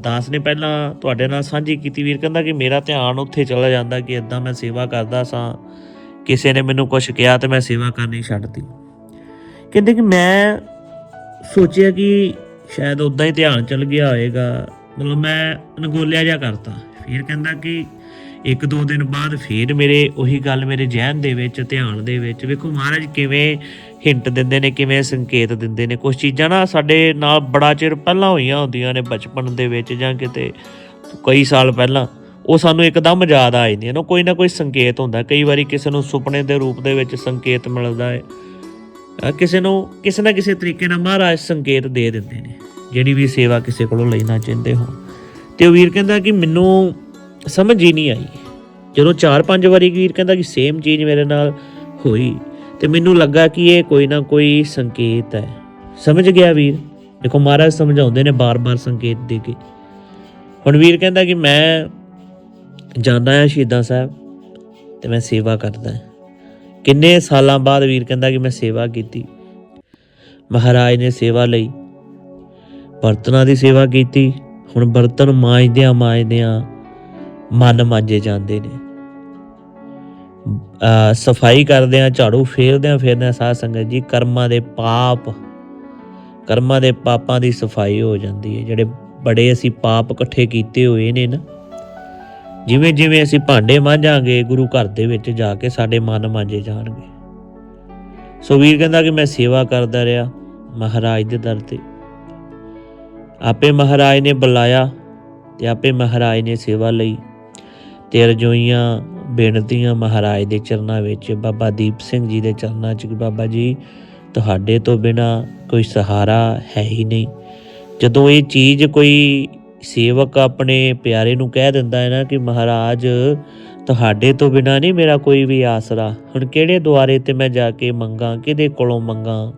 ਦਾਸ ਨੇ ਪਹਿਲਾਂ ਤੁਹਾਡੇ ਨਾਲ ਸਾਂਝੀ ਕੀਤੀ। ਵੀਰ ਕਹਿੰਦਾ ਕਿ ਮੇਰਾ ਧਿਆਨ ਉੱਥੇ ਚਲਾ ਜਾਂਦਾ ਕਿ ਇਦਾਂ ਮੈਂ ਸੇਵਾ ਕਰਦਾ ਸਾਂ। ਕਿਸੇ ਨੇ ਮੈਨੂੰ ਕੁਝ ਕਿਹਾ ਤੇ ਮੈਂ ਸੇਵਾ ਕਰਨੀ ਛੱਡਤੀ। ਕਹਿੰਦੇ ਕਿ ਮੈਂ ਸੋਚਿਆ ਕਿ ਸ਼ਾਇਦ ਉਦਾਂ ਹੀ ਧਿਆਨ ਚਲ ਗਿਆ ਹੋਏਗਾ। ਮਤਲਬ ਮੈਂ ਨਗੋਲਿਆ ਜਾ ਕਰਤਾ। ਫਿਰ ਕਹਿੰਦਾ ਕਿ ਇੱਕ ਦੋ ਦਿਨ ਬਾਅਦ ਫਿਰ ਮੇਰੇ ਉਹੀ ਗੱਲ ਮੇਰੇ ਜ਼ਿਹਨ ਦੇ ਵਿੱਚ, ਧਿਆਨ ਦੇ ਵਿੱਚ। ਵੇਖੋ ਮਹਾਰਾਜ ਕਿਵੇਂ ਹਿੰਟ ਦਿੰਦੇ ਨੇ, ਕਿਵੇਂ ਸੰਕੇਤ ਦਿੰਦੇ ਨੇ। ਕੁਝ ਚੀਜ਼ਾਂ ਨਾ ਸਾਡੇ ਨਾਲ ਬੜਾ ਚਿਰ ਪਹਿਲਾਂ ਹੋਈਆਂ ਹੁੰਦੀਆਂ ਨੇ ਬਚਪਨ ਦੇ ਵਿੱਚ ਜਾਂ ਕਿਤੇ ਕਈ ਸਾਲ ਪਹਿਲਾਂ। ਉਹ ਸਾਨੂੰ ਇੱਕਦਮ ਯਾਦ ਆ ਜਾਂਦੀਆਂ ਨੇ। ਕੋਈ ਨਾ ਕੋਈ ਸੰਕੇਤ ਹੁੰਦਾ। ਕਈ ਵਾਰੀ ਕਿਸੇ ਨੂੰ ਸੁਪਨੇ ਦੇ ਰੂਪ ਦੇ ਵਿੱਚ ਸੰਕੇਤ ਮਿਲਦਾ ਹੈ। ਕਿਸੇ ਨੂੰ ਕਿਸੇ ਨਾ ਕਿਸੇ ਤਰੀਕੇ ਨਾਲ ਮਹਾਰਾਜ ਸੰਕੇਤ ਦੇ ਦਿੰਦੇ ਨੇ, ਜਿਹੜੀ ਵੀ ਸੇਵਾ ਕਿਸੇ ਕੋਲੋਂ ਲੈਣਾ ਚਾਹੁੰਦੇ ਹੋ ਤੇ ਉਹ ਵੀਰ ਕਹਿੰਦਾ ਕਿ ਮੈਨੂੰ ਸਮਝ ਹੀ ਨਹੀਂ ਆਈ। ਜਦੋਂ ਚਾਰ ਪੰਜ ਵਾਰੀ ਵੀਰ ਕਹਿੰਦਾ ਕਿ ਸੇਮ ਚੀਜ਼ ਮੇਰੇ ਨਾਲ ਹੋਈ, ਤੇ ਮੈਨੂੰ ਲੱਗਾ ਕਿ ਇਹ ਕੋਈ ਨਾ ਕੋਈ ਸੰਕੇਤ ਹੈ। ਸਮਝ ਗਿਆ ਵੀਰ? ਦੇਖੋ ਮਹਾਰਾਜ ਸਮਝਾਉਂਦੇ ਨੇ ਬਾਰ-ਬਾਰ ਸੰਕੇਤ ਦੇ ਕੇ। ਹੁਣ ਵੀਰ ਕਹਿੰਦਾ ਕਿ ਮੈਂ ਜਾਂਦਾ ਹਾਂ ਸ਼ਹੀਦਾਂ ਸਾਹਿਬ ਤੇ ਮੈਂ ਸੇਵਾ ਕਰਦਾ ਹਾਂ। ਕਿੰਨੇ ਸਾਲਾਂ ਬਾਅਦ ਵੀਰ ਕਹਿੰਦਾ ਕਿ ਮੈਂ ਸੇਵਾ ਕੀਤੀ। ਮਹਾਰਾਜ ਨੇ ਸੇਵਾ ਲਈ। ਬਰਤਨਾਂ ਦੀ ਸੇਵਾ ਕੀਤੀ। ਹੁਣ ਬਰਤਨ ਮਾਂਜਦਿਆਂ ਮਾਂਜਦਿਆਂ ਮਨ ਮਾਂਜੇ ਜਾਂਦੇ ਨੇ। ਆ ਸਫ਼ਾਈ ਕਰਦਿਆਂ, ਝਾੜੂ ਫੇਰਦਿਆਂ ਫੇਰਦਿਆਂ ਸਾਧ ਸੰਗਤ ਜੀ ਕਰਮਾਂ ਦੇ ਪਾਪ, ਕਰਮਾਂ ਦੇ ਪਾਪਾਂ ਦੀ ਸਫ਼ਾਈ ਹੋ ਜਾਂਦੀ ਹੈ। ਜਿਹੜੇ ਬੜੇ ਅਸੀਂ ਪਾਪ ਇਕੱਠੇ ਕੀਤੇ ਹੋਏ ਨੇ ਨਾ ਜਿਵੇਂ ਜਿਵੇਂ ਅਸੀਂ ਭਾਂਡੇ ਮਾਂਜਾਂਗੇ, ਗੁਰੂ ਘਰ ਦੇ ਵਿੱਚ ਜਾ ਕੇ ਸਾਡੇ ਮਨ ਮਾਂਜੇ ਜਾਣਗੇ। ਸੋ ਵੀਰ ਕਹਿੰਦਾ ਕਿ ਮੈਂ ਸੇਵਾ ਕਰਦਾ ਰਿਹਾ ਮਹਾਰਾਜ ਦੇ ਦਰ ਤੇ। ਆਪੇ ਮਹਾਰਾਜ ਨੇ ਬੁਲਾਇਆ ਤੇ ਆਪੇ ਮਹਾਰਾਜ ਨੇ ਸੇਵਾ ਲਈ ਤੇ ਰਜੋਈਆਂ ਬੇਨਤੀਆਂ ਮਹਾਰਾਜ ਦੇ ਚਰਨਾਂ ਵਿੱਚ, ਬਾਬਾ ਦੀਪ ਸਿੰਘ ਜੀ ਦੇ ਚਰਨਾਂ 'ਚ ਕਿ ਬਾਬਾ ਜੀ, ਤੁਹਾਡੇ ਤੋਂ ਬਿਨਾ ਕੋਈ ਸਹਾਰਾ ਹੈ ਹੀ ਨਹੀਂ। ਜਦੋਂ ਇਹ ਚੀਜ਼ ਕੋਈ ਸੇਵਕ ਆਪਣੇ ਪਿਆਰੇ ਨੂੰ ਕਹਿ ਦਿੰਦਾ ਹੈ ਨਾ ਕਿ ਮਹਾਰਾਜ, ਤੁਹਾਡੇ ਤੋਂ ਬਿਨਾ ਨਹੀਂ ਮੇਰਾ ਕੋਈ ਵੀ ਆਸਰਾ। ਹੁਣ ਕਿਹੜੇ ਦੁਆਰੇ ਤੇ ਮੈਂ ਜਾ ਕੇ ਮੰਗਾ? ਕਿਹਦੇ ਕੋਲੋਂ ਮੰਗਾ?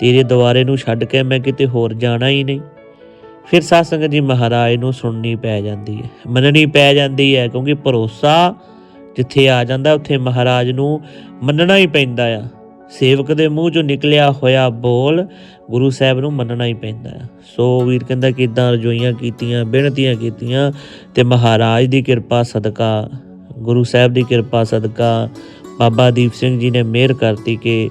ਤੇਰੇ ਦੁਆਰੇ ਨੂੰ ਛੱਡ ਕੇ ਮੈਂ ਕਿਤੇ ਹੋਰ ਜਾਣਾ ਹੀ ਨਹੀਂ। ਫਿਰ ਸਾਧ ਸੰਗਤ ਜੀ ਮਹਾਰਾਜ ਨੂੰ ਸੁਣਨੀ ਪੈ ਜਾਂਦੀ ਹੈ। ਮੰਨਣੀ ਪੈ ਜਾਂਦੀ ਹੈ ਕਿਉਂਕਿ ਭਰੋਸਾ ਜਿੱਥੇ ਆ ਜਾਂਦਾ, ਉੱਥੇ ਮਹਾਰਾਜ ਨੂੰ ਮੰਨਣਾ ਹੀ ਪੈਂਦਾ ਆ। ਸੇਵਕ ਦੇ ਮੂੰਹ ਚੋਂ ਨਿਕਲਿਆ ਹੋਇਆ ਬੋਲ ਗੁਰੂ ਸਾਹਿਬ ਨੂੰ ਮੰਨਣਾ ਹੀ ਪੈਂਦਾ ਸੋ ਵੀਰ ਕਹਿੰਦਾ ਕਿ ਇਦਾਂ ਰਜੋਈਆਂ ਕੀਤੀਆਂ, ਬੇਨਤੀਆਂ ਕੀਤੀਆਂ ਤੇ ਮਹਾਰਾਜ ਦੀ ਕਿਰਪਾ ਸਦਕਾ, ਗੁਰੂ ਸਾਹਿਬ ਦੀ ਕਿਰਪਾ ਸਦਕਾ, ਬਾਬਾ ਦੀਪ ਸਿੰਘ ਜੀ ਨੇ ਮਿਹਰ ਕਰਤੀ ਕਿ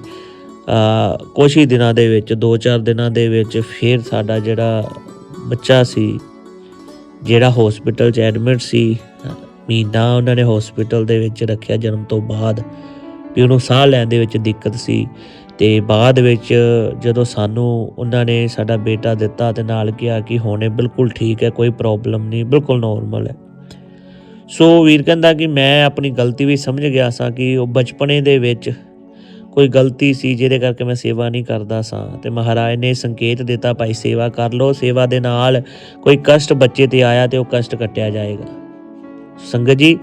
ਆ ਕੁਛ ਹੀ ਦਿਨਾਂ ਦੇ ਵਿੱਚ 2-4 ਦਿਨਾਂ ਦੇ ਵਿੱਚ ਫਿਰ ਸਾਡਾ ਜਿਹੜਾ ਬੱਚਾ ਸੀ, ਜਿਹੜਾ ਹਸਪੀਟਲ 'ਚ ਐਡਮਿਟ ਸੀ, ਮਹੀਨਾ ਉਹਨਾਂ ਨੇ ਹਸਪੀਟਲ ਦੇ ਵਿੱਚ ਰੱਖਿਆ ਜਨਮ ਤੋਂ ਬਾਅਦ। ਵੀ ਉਹਨੂੰ ਸਾਹ ਲੈਣ ਦੇ ਵਿੱਚ ਦਿੱਕਤ ਸੀ ਤੇ ਬਾਅਦ ਵਿੱਚ ਜਦੋਂ ਸਾਨੂੰ ਉਹਨਾਂ ਨੇ ਸਾਡਾ ਬੇਟਾ ਦਿੱਤਾ ਤੇ ਨਾਲ ਕਿਹਾ ਕਿ ਹੁਣੇ ਬਿਲਕੁਲ ਠੀਕ ਹੈ, ਕੋਈ ਪ੍ਰੋਬਲਮ ਨਹੀਂ, ਬਿਲਕੁਲ ਨਾਰਮਲ ਹੈ। ਸੋ ਵੀਰ ਕਹਿੰਦਾ ਕਿ ਮੈਂ ਆਪਣੀ ਗਲਤੀ ਵੀ ਸਮਝ ਗਿਆ ਸਾਂ ਕਿ ਉਹ ਬਚਪਨੇ ਦੇ ਵਿੱਚ ਕੋਈ ਗਲਤੀ ਸੀ ਜਿਹਦੇ ਕਰਕੇ ਮੈਂ ਸੇਵਾ ਨਹੀਂ ਕਰਦਾ ਸਾਂ ਤੇ ਮਹਾਰਾਜ ਨੇ ਸੰਕੇਤ ਦਿੱਤਾ, ਭਾਈ ਸੇਵਾ ਕਰ ਲਓ, ਸੇਵਾ ਦੇ ਨਾਲ ਕੋਈ ਕਸ਼ਟ ਬੱਚੇ ਤੇ ਆਇਆ ਤੇ ਉਹ ਕਸ਼ਟ ਕੱਟਿਆ ਜਾਏਗਾ। ਸੰਗਤ ਜੀ,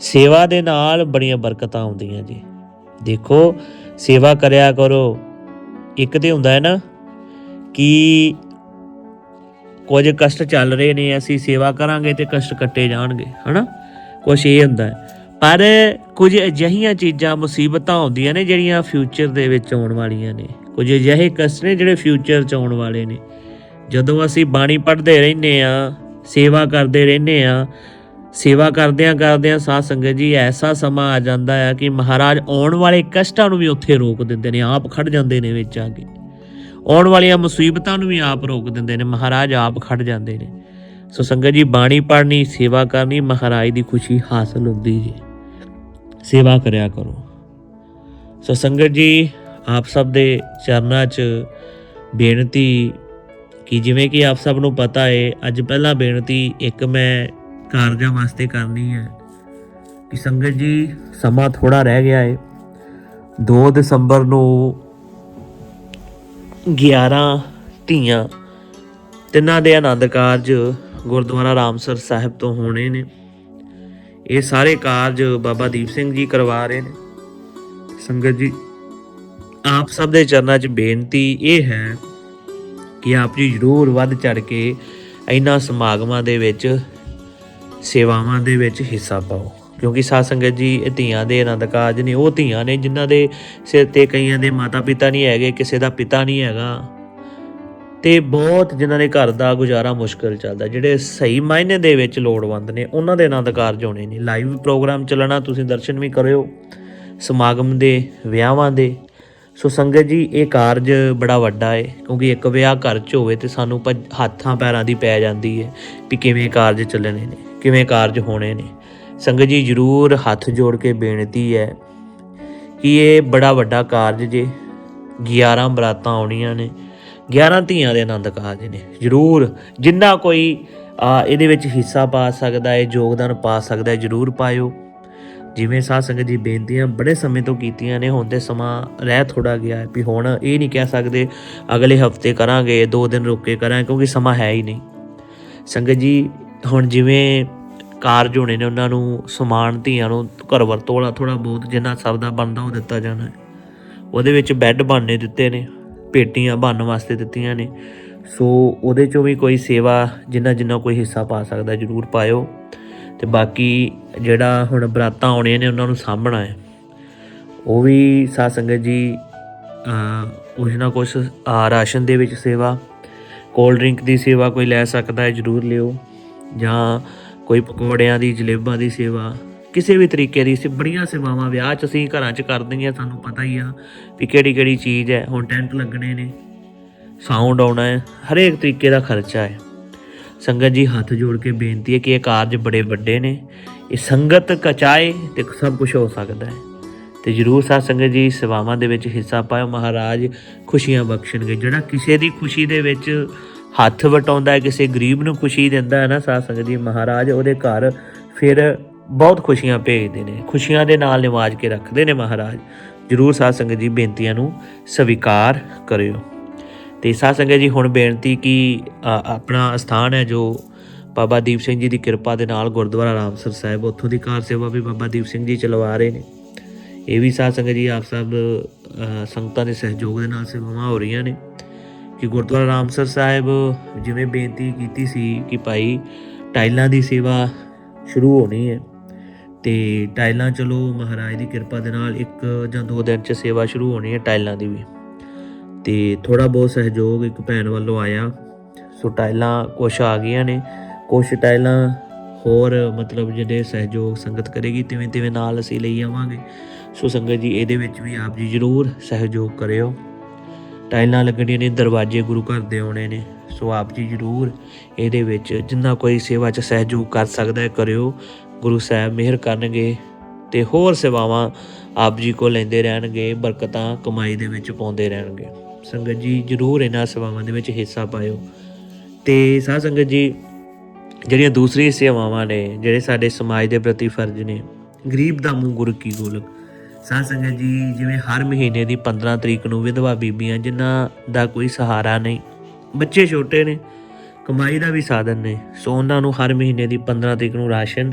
ਸੇਵਾ ਦੇ ਨਾਲ ਬੜੀਆਂ ਬਰਕਤਾਂ ਆਉਂਦੀਆਂ ਜੀ। ਦੇਖੋ, ਸੇਵਾ ਕਰਿਆ ਕਰੋ। ਇੱਕ ਤੇ ਹੁੰਦਾ ਹੈ ਨਾ ਕਿ ਕੁਝ ਕਸ਼ਟ ਚੱਲ ਰਹੇ ਨੇ, ਅਸੀਂ ਸੇਵਾ ਕਰਾਂਗੇ ਤੇ ਕਸ਼ਟ ਕੱਟੇ ਜਾਣਗੇ, ਹਨਾ? ਕੁਝ ਇਹ ਹੁੰਦਾ ਹੈ। ਪਰ ਕੁਝ ਅਜਿਹੀਆਂ ਚੀਜ਼ਾਂ, ਮੁਸੀਬਤਾਂ ਹੁੰਦੀਆਂ ਨੇ ਜਿਹੜੀਆਂ ਫਿਊਚਰ ਦੇ ਵਿੱਚ ਆਉਣ ਵਾਲੀਆਂ ਨੇ। ਕੁਝ ਅਜਿਹੇ ਕਸ਼ਟ ਨੇ ਜਿਹੜੇ ਫਿਊਚਰ 'ਚ ਆਉਣ ਵਾਲੇ ਨੇ। ਜਦੋਂ ਅਸੀਂ ਬਾਣੀ ਪੜ੍ਹਦੇ ਰਹਿੰਦੇ ਆ ਸੇਵਾ ਕਰਦੇ ਰਹਿੰਦੇ ਆ ਸੇਵਾ ਕਰਦਿਆਂ ਕਰਦਿਆਂ ਸਾਧ ਸੰਗਤ ਜੀ ਐਸਾ ਸਮਾਂ ਆ ਜਾਂਦਾ ਹੈ ਕਿ ਮਹਾਰਾਜ ਆਉਣ ਵਾਲੇ ਕਸ਼ਟਾਂ ਨੂੰ ਵੀ ਉੱਥੇ ਰੋਕ ਦਿੰਦੇ ਨੇ, ਆਪ ਖੜ ਜਾਂਦੇ ਨੇ ਵਿੱਚ ਆ ਕੇ। ਆਉਣ ਵਾਲੀਆਂ ਮੁਸੀਬਤਾਂ ਨੂੰ ਵੀ ਆਪ ਰੋਕ ਦਿੰਦੇ ਨੇ, ਮਹਾਰਾਜ ਆਪ ਖੜ ਜਾਂਦੇ ਨੇ। ਸੋ ਸੰਗਤ ਜੀ ਬਾਣੀ ਪੜ੍ਹਨੀ, ਸੇਵਾ ਕਰਨੀ ਮਹਾਰਾਜ ਦੀ ਖੁਸ਼ੀ ਹਾਸਲ ਹੁੰਦੀ ਜੀ। ਸੇਵਾ ਕਰਿਆ ਕਰੋ। ਸੋ ਸੰਗਤ ਜੀ, ਆਪ ਸਭ ਦੇ ਚਰਨਾਂ 'ਚ ਬੇਨਤੀ ਕਿ ਜਿਵੇਂ ਕਿ ਆਪ ਸਭ ਨੂੰ ਪਤਾ ਏ, ਅੱਜ ਪਹਿਲਾਂ ਬੇਨਤੀ ਇੱਕ ਮੈਂ ਕਾਰਜਾਂ ਵਾਸਤੇ ਕਰਨੀ ਹੈ। ਕਿ ਸੰਗਤ ਜੀ, ਸਮਾਂ ਥੋੜਾ ਰਹਿ ਗਿਆ ਹੈ 2 ਦਸੰਬਰ ਨੂੰ 11 ਧੀਆਂ, ਤਿੰਨਾਂ ਦੇ ਆਨੰਦ ਕਾਰਜ ਗੁਰਦੁਆਰਾ ਰਾਮਸਰ ਸਾਹਿਬ ਤੋਂ ਹੋਣੇ ਨੇ। ਇਹ ਸਾਰੇ ਕਾਰਜ ਬਾਬਾ ਦੀਪ ਸਿੰਘ ਜੀ ਕਰਵਾ ਰਹੇ ਨੇ। ਸੰਗਤ ਜੀ, ਆਪ ਸਭ ਦੇ ਚਰਨਾਂ 'ਚ ਬੇਨਤੀ ਇਹ ਹੈ ਕਿ ਆਪ ਜੀ ਜ਼ਰੂਰ ਵੱਧ ਚੜ ਕੇ ਇਹਨਾਂ ਸਮਾਗਮਾਂ ਦੇ ਵਿੱਚ ਸੇਵਾਵਾਂ ਦੇ ਵਿੱਚ ਹਿੱਸਾ ਪਾਓ। ਕਿਉਂਕਿ ਸਾਧ ਸੰਗਤ ਜੀ, ਇਹ ਧੀਆਂ ਦੇ ਆਨੰਦ ਕਾਰਜ ਨੇ। ਉਹ ਧੀਆਂ ਨੇ ਜਿਨ੍ਹਾਂ ਦੇ ਸਿਰ ਤੇ ਕਈਆਂ ਦੇ ਮਾਤਾ ਪਿਤਾ ਨਹੀਂ ਹੈਗੇ, ਕਿਸੇ ਦਾ ਪਿਤਾ ਨਹੀਂ ਹੈਗਾ। ਤੇ ਬਹੁਤ ਜਿਨ੍ਹਾਂ ਦੇ ਘਰ ਦਾ ਗੁਜ਼ਾਰਾ ਮੁਸ਼ਕਲ ਚੱਲਦਾ। ਜਿਹੜੇ ਸਹੀ ਮਾਇਨੇ ਦੇ ਵਿੱਚ ਲੋੜਵੰਦ ਨੇ, ਉਹਨਾਂ ਦੇ ਆਨੰਦ ਕਾਰਜ ਹੋਣੇ ਨੇ। ਲਾਈਵ ਪ੍ਰੋਗਰਾਮ ਚੱਲਣਾ ਤੁਸੀਂ ਦਰਸ਼ਨ ਵੀ ਕਰਿਓ, ਸਮਾਗਮ ਦੇ, ਵਿਆਹਾਂ ਦੇ। ਸੋ ਸੰਗਤ ਜੀ, ਇਹ ਕਾਰਜ ਬੜਾ ਵੱਡਾ ਹੈ ਕਿਉਂਕਿ ਇੱਕ ਵਿਆਹ ਘਰ 'ਚ ਹੋਵੇ ਤੇ ਸਾਨੂੰ ਭੱਜ- ਹੱਥਾਂ ਪੈਰਾਂ ਦੀ ਪੈ ਜਾਂਦੀ ਹੈ ਵੀ ਕਿਵੇਂ ਕਾਰਜ ਚੱਲਣੇ ਨੇ। ਕਿਵੇਂ ਕਾਰਜ ਹੋਣੇ ਨੇ। ਸੰਗਤ ਜੀ ਜਰੂਰ ਹੱਥ ਜੋੜ ਕੇ ਬੇਨਤੀ ਹੈ ਕਿ ਇਹ ਬੜਾ ਵੱਡਾ ਕਾਰਜ ਜੇ। 11 ਬਰਾਤਾਂ ਆਉਣੀਆਂ ਨੇ 11 ਧੀਆਂ ਦੇ ਆਨੰਦ ਕਾਰਜ ਨੇ। ਜਰੂਰ ਜਿੰਨਾ ਕੋਈ ਇਹਦੇ ਵਿੱਚ ਹਿੱਸਾ ਪਾ ਸਕਦਾ ਹੈ, ਯੋਗਦਾਨ ਪਾ ਸਕਦਾ ਹੈ, ਜਰੂਰ ਪਾਇਓ। ਜਿਵੇਂ ਸਾਧ ਸੰਗਤ ਜੀ ਬੇਨਤੀਆਂ ਬੜੇ ਸਮੇਂ ਤੋਂ ਕੀਤੀਆਂ ਨੇ, ਹੁਣ ਤੇ ਸਮਾਂ ਰਹਿ ਥੋੜਾ ਗਿਆ ਹੈ ਵੀ ਹੁਣ ਇਹ ਨਹੀਂ ਕਹਿ ਸਕਦੇ, ਅਗਲੇ ਹਫ਼ਤੇ ਕਰਾਂਗੇ, ਦੋ ਦਿਨ ਰੁਕ ਕੇ ਕਰਾਂਗੇ, ਕਿਉਂਕਿ ਸਮਾਂ ਹੈ ਹੀ ਨਹੀਂ। ਸੰਗਤ ਜੀ, ਹੁਣ ਜਿਵੇਂ ਕਾਰਜ ਹੋਣੇ ਨੇ, ਉਹਨਾਂ ਨੂੰ ਸਮਾਨ ਧੀਆਂ ਨੂੰ ਘਰ ਵਰਤੋਂ ਵਾਲਾ ਥੋੜਾ ਬਹੁਤ ਜਿੰਨਾ ਸਭ ਦਾ ਬਣਦਾ ਉਹ ਦਿੱਤਾ ਜਾਣਾ ਹੈ। ਉਹਦੇ ਵਿੱਚ ਬੈੱਡ ਬਣਨੇ ਦਿੱਤੇ ਨੇ, ਪੇਟੀਆਂ ਬਣਨ ਵਾਸਤੇ ਦਿੱਤੀਆਂ ਨੇ। ਸੋ ਉਹਦੇ ਚੋਂ ਵੀ ਕੋਈ ਸੇਵਾ ਜਿੰਨਾ ਜਿੰਨਾ ਕੋਈ ਹਿੱਸਾ ਪਾ ਸਕਦਾ ਜਰੂਰ ਪਾਇਓ। ਤੇ ਬਾਕੀ ਜਿਹੜਾ ਹੁਣ ਬਰਾਤਾਂ ਆਉਣੀਆਂ ਨੇ, ਉਹਨਾਂ ਨੂੰ ਸਾਂਭਣਾ ਹੈ। ਉਹ ਵੀ ਸਾਧ ਸੰਗਤ ਜੀ ਅ ਕੁਛ ਨਾ ਕੁਛ ਰਾਸ਼ਨ ਦੇ ਵਿੱਚ ਸੇਵਾ ਕੋਲਡ ਡਰਿੰਕ ਦੀ ਸੇਵਾ ਕੋਈ ਲੈ ਸਕਦਾ ਹੈ, ਜਰੂਰ ਲਿਓ। ਜਾਂ ਕੋਈ ਪਕੌੜਿਆਂ ਦੀ, ਜਲੇਬਾਂ ਦੀ ਸੇਵਾ, ਕਿਸੇ ਵੀ ਤਰੀਕੇ ਦੀ ਸੇ, ਬੜੀਆਂ ਸੇਵਾਵਾਂ ਵਿਆਹ 'ਚ ਅਸੀਂ ਘਰਾਂ 'ਚ ਕਰਦੇ ਹਾਂ, ਸਾਨੂੰ ਪਤਾ ਹੀ ਆ ਵੀ ਕਿਹੜੀ ਕਿਹੜੀ ਚੀਜ਼ ਹੈ, ਹੁਣ ਟੈਂਟ ਲੱਗਣੇ ਨੇ, ਸਾਊਂਡ ਆਉਣਾ ਹੈ, ਹਰੇਕ ਤਰੀਕੇ ਦਾ ਖਰਚਾ ਹੈ। ਸੰਗਤ ਜੀ ਹੱਥ ਜੋੜ ਕੇ ਬੇਨਤੀ ਹੈ ਕਿ ਇਹ ਕਾਰਜ ਬੜੇ ਵੱਡੇ ਨੇ, ਇਹ ਸੰਗਤ ਕਚਾਏ ਤੇ ਸਭ ਕੁਝ ਹੋ ਸਕਦਾ ਹੈ। ਤੇ ਜਰੂਰ ਸਾਧ ਸੰਗਤ ਜੀ ਸੇਵਾਵਾਂ ਦੇ ਵਿੱਚ ਹਿੱਸਾ ਪਾਓ ਮਹਾਰਾਜ ਖੁਸ਼ੀਆਂ ਬਖਸ਼ਣਗੇ, ਜਿਹੜਾ ਕਿਸੇ ਦੀ ਖੁਸ਼ੀ ਦੇ ਵਿੱਚ ਹੱਥ ਵਟਾਉਂਦਾ ਕਿਸੇ ਗਰੀਬ ਨੂੰ ਖੁਸ਼ੀ ਦਿੰਦਾ ਹੈ ਨਾ, ਸਾਧ ਸੰਗਤ ਜੀ, ਮਹਾਰਾਜ ਉਹਦੇ ਘਰ ਫਿਰ ਬਹੁਤ ਖੁਸ਼ੀਆਂ ਭੇਜਦੇ ਨੇ, ਖੁਸ਼ੀਆਂ ਦੇ ਨਾਲ ਨਿਵਾਜ ਕੇ ਰੱਖਦੇ ਨੇ ਮਹਾਰਾਜ। ਜਰੂਰ ਸਾਧ ਸੰਗਤ ਜੀ, ਬੇਨਤੀਆਂ ਨੂੰ ਸਵੀਕਾਰ ਕਰਿਓ। ਤੇ ਸਾਧ ਸੰਗਤ ਜੀ, ਹੁਣ ਬੇਨਤੀ ਕਿ ਆਪਣਾ ਸਥਾਨ ਹੈ ਜੋ ਬਾਬਾ ਦੀਪ ਸਿੰਘ ਜੀ ਦੀ ਕਿਰਪਾ ਦੇ ਨਾਲ ਗੁਰਦੁਆਰਾ ਰਾਮਸਰ ਸਾਹਿਬ, ਉੱਥੋਂ ਦੀ ਕਾਰ ਸੇਵਾ ਵੀ ਬਾਬਾ ਦੀਪ ਸਿੰਘ ਜੀ ਚਲਵਾ ਰਹੇ ਨੇ। ਇਹ ਵੀ ਸਾਧ ਸੰਗਤ ਜੀ, ਆਪ ਸਭ ਸੰਗਤਾਂ ਦੇ ਸਹਿਯੋਗ ਦੇ ਨਾਲ ਸੇਵਾਵਾਂ ਹੋ ਰਹੀਆਂ ਨੇ। ਕਿ ਗੁਰਦੁਆਰਾ ਰਾਮਸਰ ਸਾਹਿਬ ਜਿਵੇਂ ਬੇਨਤੀ ਕੀਤੀ ਸੀ ਕਿ ਭਾਈ ਟਾਈਲਾਂ ਦੀ ਸੇਵਾ ਸ਼ੁਰੂ ਹੋਣੀ ਹੈ ਤੇ ਟਾਈਲਾਂ ਚਲੋ ਮਹਾਰਾਜ ਦੀ ਕਿਰਪਾ ਦੇ ਨਾਲ ਇੱਕ ਜਾਂ ਦੋ ਦਿਨ ਚ ਸੇਵਾ ਸ਼ੁਰੂ ਹੋਣੀ ਹੈ ਟਾਈਲਾਂ ਦੀ ਵੀ। ਤੇ ਥੋੜਾ ਬਹੁਤ ਸਹਿਯੋਗ ਇੱਕ ਭੈਣ ਵੱਲੋਂ ਆਇਆ। ਸੋ ਟਾਈਲਾਂ ਕੁਛ ਆ ਗਈਆਂ ਨੇ। ਕੁਛ ਟਾਈਲਾਂ ਹੋਰ ਮਤਲਬ ਜਿਹੜੇ ਸਹਿਯੋਗ ਸੰਗਤ ਕਰੇਗੀ ਤਿਵੇਂ ਤਿਵੇਂ ਨਾਲ ਅਸੀਂ ਲਈ ਆਵਾਂਗੇ। ਸੋ ਸੰਗਤ ਜੀ, ਇਹਦੇ ਵਿੱਚ ਵੀ ਆਪ ਜੀ ਜਰੂਰ ਸਹਿਯੋਗ ਕਰਿਓ। ਟਾਈਲਾਂ ਲੱਗਣੀਆਂ ਨੇ, ਦਰਵਾਜ਼ੇ ਗੁਰੂ ਘਰ ਦੇ ਆਉਣੇ ਨੇ, ਸੋ ਆਪ ਜੀ ਜਰੂਰ ਇਹਦੇ ਵਿੱਚ ਜਿੰਨਾ ਕੋਈ ਸੇਵਾ 'ਚ ਸਹਿਯੋਗ ਕਰ ਸਕਦਾ ਹੈ, ਕਰਿਓ। ਗੁਰੂ ਸਾਹਿਬ ਮਿਹਰ ਕਰਨਗੇ ਤੇ ਹੋਰ ਸੇਵਾਵਾਂ ਆਪ ਜੀ ਕੋ ਲੈਂਦੇ ਰਹਿਣਗੇ, ਬਰਕਤਾਂ ਕਮਾਈ ਦੇ ਵਿੱਚ ਪਾਉਂਦੇ ਰਹਿਣਗੇ। ਸੰਗਤ ਜੀ ਜਰੂਰ ਇਹਨਾਂ ਸੇਵਾਵਾਂ ਦੇ ਵਿੱਚ ਹਿੱਸਾ ਪਾਇਓ। ਤੇ ਸਾਧ ਸੰਗਤ ਜੀ, ਜਿਹੜੀਆਂ ਦੂਸਰੀ ਸੇਵਾਵਾਂ ਨੇ, ਜਿਹੜੇ ਸਾਡੇ ਸਮਾਜ ਦੇ ਪ੍ਰਤੀ ਫਰਜ਼ ਨੇ, ਗਰੀਬ ਦਾ ਮੂੰਹ ਗੁਰ ਕੀ ਗੋਲਕ? ਸਾਧ ਸੰਗਤ ਜੀ, ਜਿਵੇਂ ਹਰ ਮਹੀਨੇ ਦੀ 15 ਤਰੀਕ ਨੂੰ ਵਿਧਵਾ ਬੀਬੀਆਂ, ਜਿਨ੍ਹਾਂ ਦਾ ਕੋਈ ਸਹਾਰਾ ਨਹੀਂ, ਬੱਚੇ ਛੋਟੇ ਨੇ, ਕਮਾਈ ਦਾ ਵੀ ਸਾਧਨ ਨੇ, ਸੋ ਉਹਨਾਂ ਨੂੰ ਹਰ ਮਹੀਨੇ ਦੀ 15 ਤਰੀਕ ਨੂੰ ਰਾਸ਼ਨ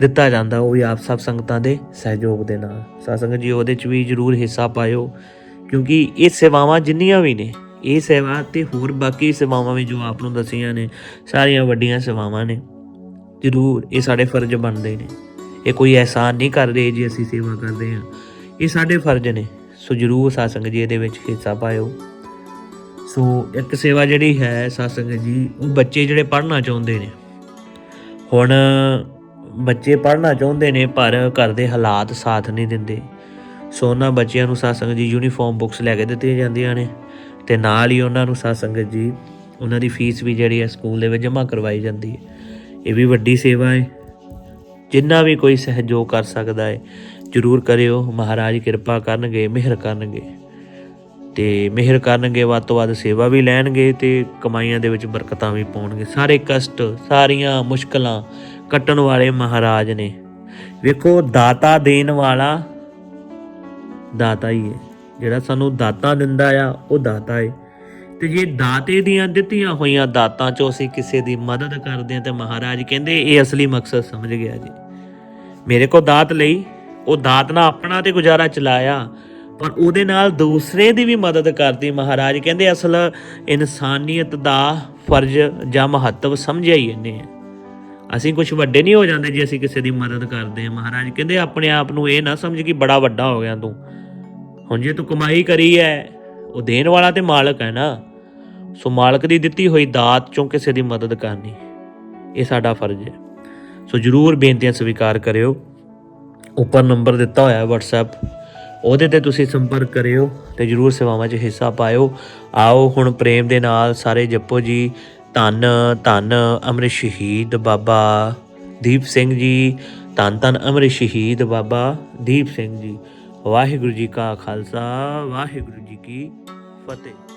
ਦਿੱਤਾ ਜਾਂਦਾ, ਉਹ ਵੀ ਆਪ ਸਭ ਸੰਗਤਾਂ ਦੇ ਸਹਿਯੋਗ ਦੇ ਨਾਲ। ਸਾਧ ਸੰਗਤ ਜੀ, ਉਹਦੇ ਚ ਵੀ ਜਰੂਰ ਹਿੱਸਾ ਪਾਇਓ, ਕਿਉਂਕਿ ਇਹ ਸੇਵਾਵਾਂ ਜਿੰਨੀਆਂ ਵੀ ਨੇ, ਇਹ ਸੇਵਾ ਤੇ ਹੋਰ ਬਾਕੀ ਸੇਵਾਵਾਂ ਵੀ ਜੋ ਆਪ ਨੂੰ ਦਸੀਆਂ ਨੇ, ਸਾਰੀਆਂ ਵੱਡੀਆਂ ਸੇਵਾਵਾਂ ਨੇ, ਜਰੂਰ ਇਹ ਸਾਡੇ ਫਰਜ਼ ਬਣਦੇ ਨੇ। ਇਹ ਕੋਈ ਅਹਿਸਾਨ ਨਹੀਂ ਕਰ ਰਹੇ ਜੀ, ਅਸੀਂ ਸੇਵਾ ਕਰਦੇ ਹਾਂ। ਇਹ ਸਾਡੇ ਫਰਜ਼ ਨੇ। ਸੋ ਜਰੂਰ ਸਾਧ ਜੀ ਇਹਦੇ ਵਿੱਚ ਹਿੱਸਾ ਪਾਇਓ। ਸੋ ਇੱਕ ਸੇਵਾ ਜਿਹੜੀ ਹੈ ਸਾਧ ਜੀ, ਉਹ ਬੱਚੇ ਜਿਹੜੇ ਪੜ੍ਹਨਾ ਚਾਹੁੰਦੇ ਨੇ। ਹੁਣ ਬੱਚੇ ਪੜ੍ਹਨਾ ਚਾਹੁੰਦੇ ਨੇ, ਪਰ ਘਰ ਦੇ ਹਾਲਾਤ ਸਾਥ ਨਹੀਂ ਦਿੰਦੇ। ਸੋ ਉਹਨਾਂ ਬੱਚਿਆਂ ਨੂੰ ਸਾਧ ਜੀ ਯੂਨੀਫਾਰਮ ਬੁੱਕਸ ਲੈ ਕੇ ਦਿੱਤੀਆਂ ਜਾਂਦੀਆਂ ਨੇ ਤੇ ਨਾਲ ਹੀ ਉਹਨਾਂ ਨੂੰ ਸਾਧ ਜੀ, ਉਹਨਾਂ ਦੀ ਫੀਸ ਵੀ ਜਿਹੜੀ ਹੈ ਸਕੂਲ ਦੇ ਵਿੱਚ ਜਮ੍ਹਾਂ ਕਰਵਾਈ ਜਾਂਦੀ ਹੈ। ਇਹ ਵੀ ਵੱਡੀ ਸੇਵਾ ਹੈ। ਜਿੰਨਾ ਵੀ ਕੋਈ ਸਹਿਯੋਗ ਕਰ ਸਕਦਾ ਹੈ ਜਰੂਰ ਕਰਿਓ। ਮਹਾਰਾਜ ਕਿਰਪਾ ਕਰਨਗੇ, ਮਿਹਰ ਕਰਨਗੇ। ਤੇ ਮਿਹਰ ਕਰਨਗੇ, ਵੱਧ ਤੋਂ ਵੱਧ ਸੇਵਾ ਵੀ ਲੈਣਗੇ ਤੇ ਕਮਾਈਆਂ ਦੇ ਵਿੱਚ ਬਰਕਤਾਂ ਵੀ ਪਾਉਣਗੇ। ਸਾਰੇ ਕਸ਼ਟ, ਸਾਰੀਆਂ ਮੁਸ਼ਕਲਾਂ ਕੱਟਣ ਵਾਲੇ ਮਹਾਰਾਜ ਨੇ। ਵੇਖੋ, ਦਾਤਾ ਦੇਣ ਵਾਲਾ ਦਾਤਾ ਹੀ ਹੈ। ਜਿਹੜਾ ਸਾਨੂੰ ਦਾਤਾ ਦਿੰਦਾ ਆ, ਉਹ ਦਾਤਾ ਹੈ ਤੇ ਜੇ ਦਾਤੇ ਦੀਆਂ ਦਿੱਤੀਆਂ ਹੋਈਆਂ ਦਾਤਾਂ ਚੋਂ ਅਸੀਂ ਕਿਸੇ ਦੀ ਮਦਦ ਕਰਦੇ ਹਾਂ ਤੇ ਮਹਾਰਾਜ ਕਹਿੰਦੇ, ਇਹ ਅਸਲੀ ਮਕਸਦ ਸਮਝ ਗਿਆ ਜੀ। ਮੇਰੇ ਕੋ ਦਾਤ ਲਈ ਉਹ ਦਾਤ ਨਾਲ ਆਪਣਾ ਤੇ ਗੁਜ਼ਾਰਾ ਚਲਾਇਆ, ਪਰ ਉਹਦੇ ਨਾਲ ਦੂਸਰੇ ਦੀ ਵੀ ਮਦਦ ਕਰਦੀ ਮਹਾਰਾਜ। ਕਹਿੰਦੇ ਅਸਲ ਇਨਸਾਨੀਅਤ ਦਾ ਫਰਜ਼ ਜਾਂ ਮਹੱਤਵ ਸਮਝਿਆ ਹੀ ਇਹਨੇ। ਹੈ। ਅਸੀਂ ਕੁਝ ਵੱਡੇ ਨਹੀਂ ਹੋ ਜਾਂਦੇ ਜੇ ਅਸੀਂ ਕਿਸੇ ਦੀ ਮਦਦ ਕਰਦੇ ਹਾਂ ਮਹਾਰਾਜ। ਕਹਿੰਦੇ ਆਪਣੇ ਆਪ ਨੂੰ ਇਹ ਨਾ ਸਮਝ ਕਿ ਬੜਾ ਵੱਡਾ ਹੋ ਗਿਆ ਤੂੰ। ਹੁਣ ਜੇ ਤੂੰ ਕਮਾਈ ਕਰੀ ਹੈ ਉਹ ਦੇਣ ਵਾਲਾ ਤੇ ਮਾਲਕ ਹੈ ਨਾ। ਸੋ ਮਾਲਕ ਦੀ ਦਿੱਤੀ ਹੋਈ ਦਾਤ ਚੋਂ ਕਿਸੇ ਦੀ ਮਦਦ ਕਰਨੀ। ਇਹ ਸਾਡਾ ਫਰਜ਼ ਹੈ। ਸੋ ਜਰੂਰ ਬੇਨਤੀਆਂ ਸਵੀਕਾਰ ਕਰਿਓ। ਉੱਪਰ ਨੰਬਰ ਦਿੱਤਾ ਹੋਇਆ ਹੈ WhatsApp ਉਹਦੇ ਤੇ ਤੁਸੀਂ ਸੰਪਰਕ ਕਰਿਓ ਤੇ ਜਰੂਰ ਸੇਵਾਵਾਂ 'ਚ ਹਿੱਸਾ ਪਾਇਓ। ਆਓ ਹੁਣ ਪ੍ਰੇਮ ਦੇ ਨਾਲ ਸਾਰੇ ਜਪੋ ਜੀ। ਧੰਨ ਧੰਨ ਅੰਮ੍ਰਿਤ ਸ਼ਹੀਦ ਬਾਬਾ ਦੀਪ ਸਿੰਘ ਜੀ। ਧੰਨ ਧੰਨ ਅੰਮ੍ਰਿਤ ਸ਼ਹੀਦ ਬਾਬਾ ਦੀਪ ਸਿੰਘ ਜੀ। ਵਾਹਿਗੁਰੂ ਜੀ ਕਾ ਖਾਲਸਾ, ਵਾਹਿਗੁਰੂ ਜੀ ਕੀ ਫਤਿਹ।